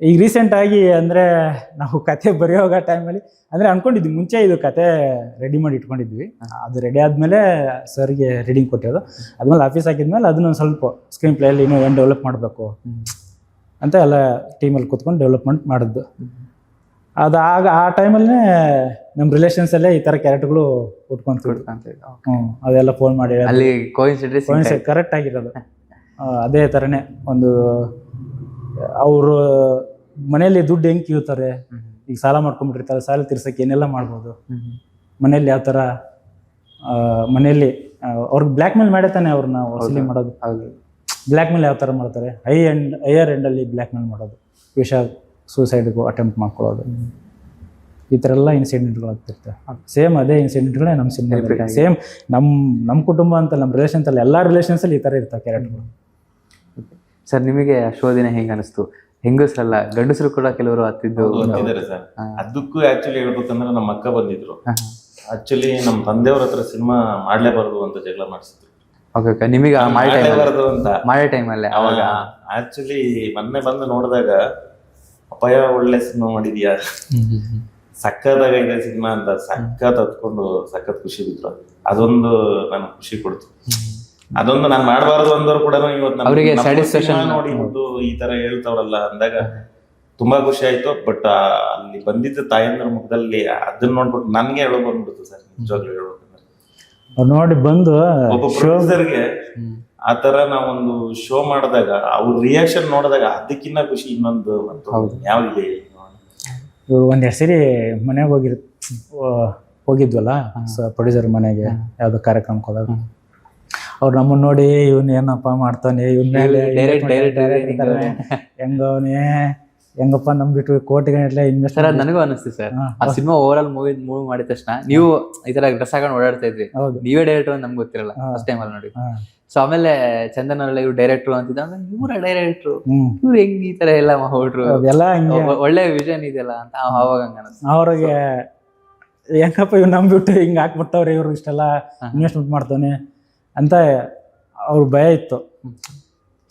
ಈಗ ರೀಸೆಂಟ್ ಆಗಿ ಅಂದ್ರೆ ನಾವು ಕತೆ ಬರೆಯೋಗ ಟೈಮಲ್ಲಿ ಅಂದ್ರೆ ಅನ್ಕೊಂಡಿದ್ವಿ ಮುಂಚೆ ಇದು ಕತೆ ರೆಡಿ ಮಾಡಿ ಇಟ್ಕೊಂಡಿದ್ವಿ. ಅದು ರೆಡಿ ಆದ್ಮೇಲೆ ಸರ್ಗೆ ರೀಡಿಂಗ್ ಕೊಟ್ಟಿರೋದು. ಆದ್ಮೇಲೆ ಆಫೀಸ್ ಹಾಕಿದ್ಮೇಲೆ ಅದನ್ನ ಒಂದು ಸ್ವಲ್ಪ ಸ್ಕ್ರೀನ್ ಪ್ಲೇಯಲ್ಲಿ ಇನ್ನೂ ಏನು ಡೆವಲಪ್ ಮಾಡಬೇಕು ಅಂತ ಎಲ್ಲ ಟೀಮಲ್ಲಿ ಕೂತ್ಕೊಂಡು ಡೆವಲಪ್ಮೆಂಟ್ ಮಾಡಿದ್ದು. ಅದು ಆಗ ಆ ಟೈಮಲ್ಲೇ ನಮ್ಮ ರಿಲೇಷನ್ಸಲ್ಲೇ ಈ ಥರ ಕ್ಯಾರೆಕ್ಟ್ಗಳು ಉಟ್ಕೊಂತೀವಿ ಹ್ಞೂ ಅದೆಲ್ಲ ಫೋನ್ ಮಾಡಿ. ಅಲ್ಲಿ ಕರೆಕ್ಟ್ ಆಗಿರೋದು. ಅದೇ ಥರನೇ ಒಂದು ಅವರು ಮನೆಯಲ್ಲಿ ದುಡ್ಡು ಹೆಂಗೆ ಕೀಳ್ತಾರೆ ಈಗ ಸಾಲ ಮಾಡ್ಕೊಂಡ್ಬಿಟ್ಟಿರ್ತಾರೆ ಸಾಲ ತೀರ್ಸಕ್ಕೆ ಏನೆಲ್ಲ ಮಾಡ್ಬೋದು? ಮನೆಯಲ್ಲಿ ಯಾವ ಥರ ಮನೆಯಲ್ಲಿ ಅವ್ರಿಗೆ ಬ್ಲ್ಯಾಕ್ ಮೇಲ್ ಮಾಡೇ ತಾನೆ ಅವ್ರನ್ನ ವಸೂಲಿ ಮಾಡೋದು. ಬ್ಲ್ಯಾಕ್ ಮೇಲ್ ಯಾವ ಥರ ಮಾಡ್ತಾರೆ? ಹೈ ಎಂಡ್ ಹೈಯರ್ ಎಂಡಲ್ಲಿ ಬ್ಲ್ಯಾಕ್ ಮೇಲ್ ಮಾಡೋದು. ವಿಷ ಸೂಸೈಡ್ಗೂ ಅಟೆಂಪ್ಟ್ ಮಾಡ್ಕೊಳ್ಳೋದು. ಈ ಥರ ಎಲ್ಲ ಇನ್ಸಿಡೆಂಟ್ಗಳು ಆಗ್ತಿರ್ತವೆ ಸೇಮ್ ಅದೇ ಇನ್ಸಿಡೆಂಟ್ಗಳೇ ನಮ್ಮ ಸಿನಿಮಾ ಸೇಮ್ ನಮ್ಮ ನಮ್ಮ ಕುಟುಂಬ ಅಂತ ನಮ್ಮ ರಿಲೇಷನ್ಸ್ ಅಲ್ಲಿ ಎಲ್ಲ ರಿಲೇಷನ್ಸಲ್ಲಿ ಈ ಥರ ಇರ್ತವೆ ಕ್ಯಾರೆಕ್ಟರ್ಗಳು ಸರ್ ನಿಮಗೆ ಆ ಶೋ ದಿನ ಹೆಂಗ ಅನಿಸ್ತು? ಹೆಂಗಸರಲ್ಲ ಗಂಡಸರು ಕೂಡ ಕೆಲವರು ಹತ್ತಿದ್ದು ಸರ್. ಅದಕ್ಕೂ ಆಕ್ಚುಲಿ ಹೇಳ್ಬೇಕಂದ್ರೆ ನಮ್ಮ ಅಕ್ಕ ಬಂದಿದ್ರು. ಆಕ್ಚುಲಿ ನಮ್ಮ ತಂದೆಯವ್ರ ಹತ್ರ ಸಿನಿಮಾ ಮಾಡಲೇಬಾರದು ಅಂತ ಜಗಳ ಮಾಡಿಸಿದ್ರು. ಓಕೆ ಓಕೆ ನಿಮಗೆ ಆ ಮಾಡೋ ಟೈಮ್ ಮಾಡ್ಲೇಬಾರ್ದು ಅಂತ. ಮಾಡೋ ಟೈಮಲ್ಲೇ ಅವಾಗ. ಆಕ್ಚುಲಿ ಮೊನ್ನೆ ಬಂದು ನೋಡಿದಾಗ ಅಪಾಯ ಒಳ್ಳೆ ಸಿನಿಮಾ ಮಾಡಿದ್ಯಾ? ಸಖತ್ ಇದೆ ಸಿನಿಮಾ ಅಂತ ಸಖತ್ ಹತ್ಕೊಂಡು ಸಖತ್ ಖುಷಿ ಬಿದ್ರು ಅದೊಂದು ನನಗೆ ಖುಷಿ ಕೊಡ್ತು. ಅದೊಂದು ನಾನ್ ಮಾಡಬಾರ್ದು ಅಂದವ್ರು ಕೂಡ ಇವತ್ತು ನೋಡಿ ಒಂದು ಈ ತರ ಹೇಳ್ತಾವ್ರಲ್ಲ ಅಂದಾಗ ತುಂಬಾ ಖುಷಿ ಆಯ್ತು. ಬಟ್ ಅಲ್ಲಿ ಬಂದಿದ್ದ ತಾಯಂದ್ರ ಮುಖದಲ್ಲಿ ಅದನ್ನ ನೋಡ್ಬಿಟ್ಟು ನನ್ಗೆ ಹೇಳೋ ಬಂದ್ಬಿಡ್ತು ಸರ್ ನಿಜವಾಗ್ಲೂ ಹೇಳ್ಬೇಕಂದ್ರೆ ನೋಡಿ ಬಂದು ಒಬ್ಬ ಪ್ರೊಡ್ಯೂಸರ್ಗೆ ಆ ತರ ನಾವೊಂದು ಶೋ ಮಾಡಿದಾಗ ಅವ್ರ ರಿಯಾಕ್ಷನ್ ನೋಡಿದಾಗ ಅದಕ್ಕಿಂತ ಖುಷಿ ಇನ್ನೊಂದು. ಯಾವ್ದಿದೆ ಇವ್ರು ಒಂದೆರಡು ಸರಿ ಮನೆಗೆ ಹೋಗಿರ್ ಹೋಗಿದ್ವಲ್ಲ ಪ್ರೊಡ್ಯೂಸರ್ ಮನೆಗೆ ಯಾವ್ದೋ ಕಾರ್ಯಕ್ರಮಕ್ಕೆ ಹೋದಾಗ ಅವ್ರು ನಮ್ಮನ್ನ ನೋಡಿ ಇವನ್ ಏನಪ್ಪ ಮಾಡ್ತಾನೆ ಇವನ್ ಮೇಲೆ Direct, direct, direct direct ಇದ್ದಾನೆ. ಹೆಂಗವನೇ ಹೆಂಗಪ್ಪ ನಂಬಿಟ್ಟು ಬಿಟ್ಟು ಇನ್ವೆಸ್ಟ್ ಸರ್ ಅದ್ ನನಗೂ ಅನಿಸ್ತು ಸರ್. ಆ cinema over all movie move ಮಾಡಿದ ತಕ್ಷಣ ನೀವು ಈ ತರ ಡ್ರೆಸ್ ಹಾಕೊಂಡು ಓಡಾಡ್ತಾ ಇದ್ರಿ ಹೌದು. ನೀವೇ ಡೈರೆಕ್ಟರ್ ಅಂತ ನಮ್ಗೆ ಗೊತ್ತಿರಲ್ಲ. ಫಸ್ಟ್ ಟೈಮ್ ಅಲ್ಲಿ ನೋಡಿ. ಸೊ ಆಮೇಲೆ ಚಂದನ್ ಅವರೆಲ್ಲ ಇವ್ರು ಡೈರೆಕ್ಟ್ರು ಅಂತಿದ್ದ ಇವರ ಡೈರೆಕ್ಟ್ರು ಇವ್ರು ಹೆಂಗ್ ಈ ತರ ಎಲ್ಲ ಅದೆಲ್ಲ ಹಿಂಗೆ. ಒಳ್ಳೆ ವಿಷನ್ ಇದೆಯಲ್ಲ ಅಂತ ಅವಾಗ ಹಂಗ ಅವ್ರಿಗೆ ಹೆಂಗಪ್ಪ ಇವ್ರು ನಂಬಿಟ್ಟು ಹಿಂಗೆ ಹಾಕ್ಬಿಟ್ಟವ್ರೆ ಇವ್ರು ಇಷ್ಟೆಲ್ಲ. ಇನ್ವೆಸ್ಟ್ಮೆಂಟ್ ಮಾಡ್ತಾನೆ ಅಂತ ಅವ್ರ ಭಯ ಇತ್ತು.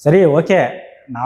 ಸರಿ ಓಕೆ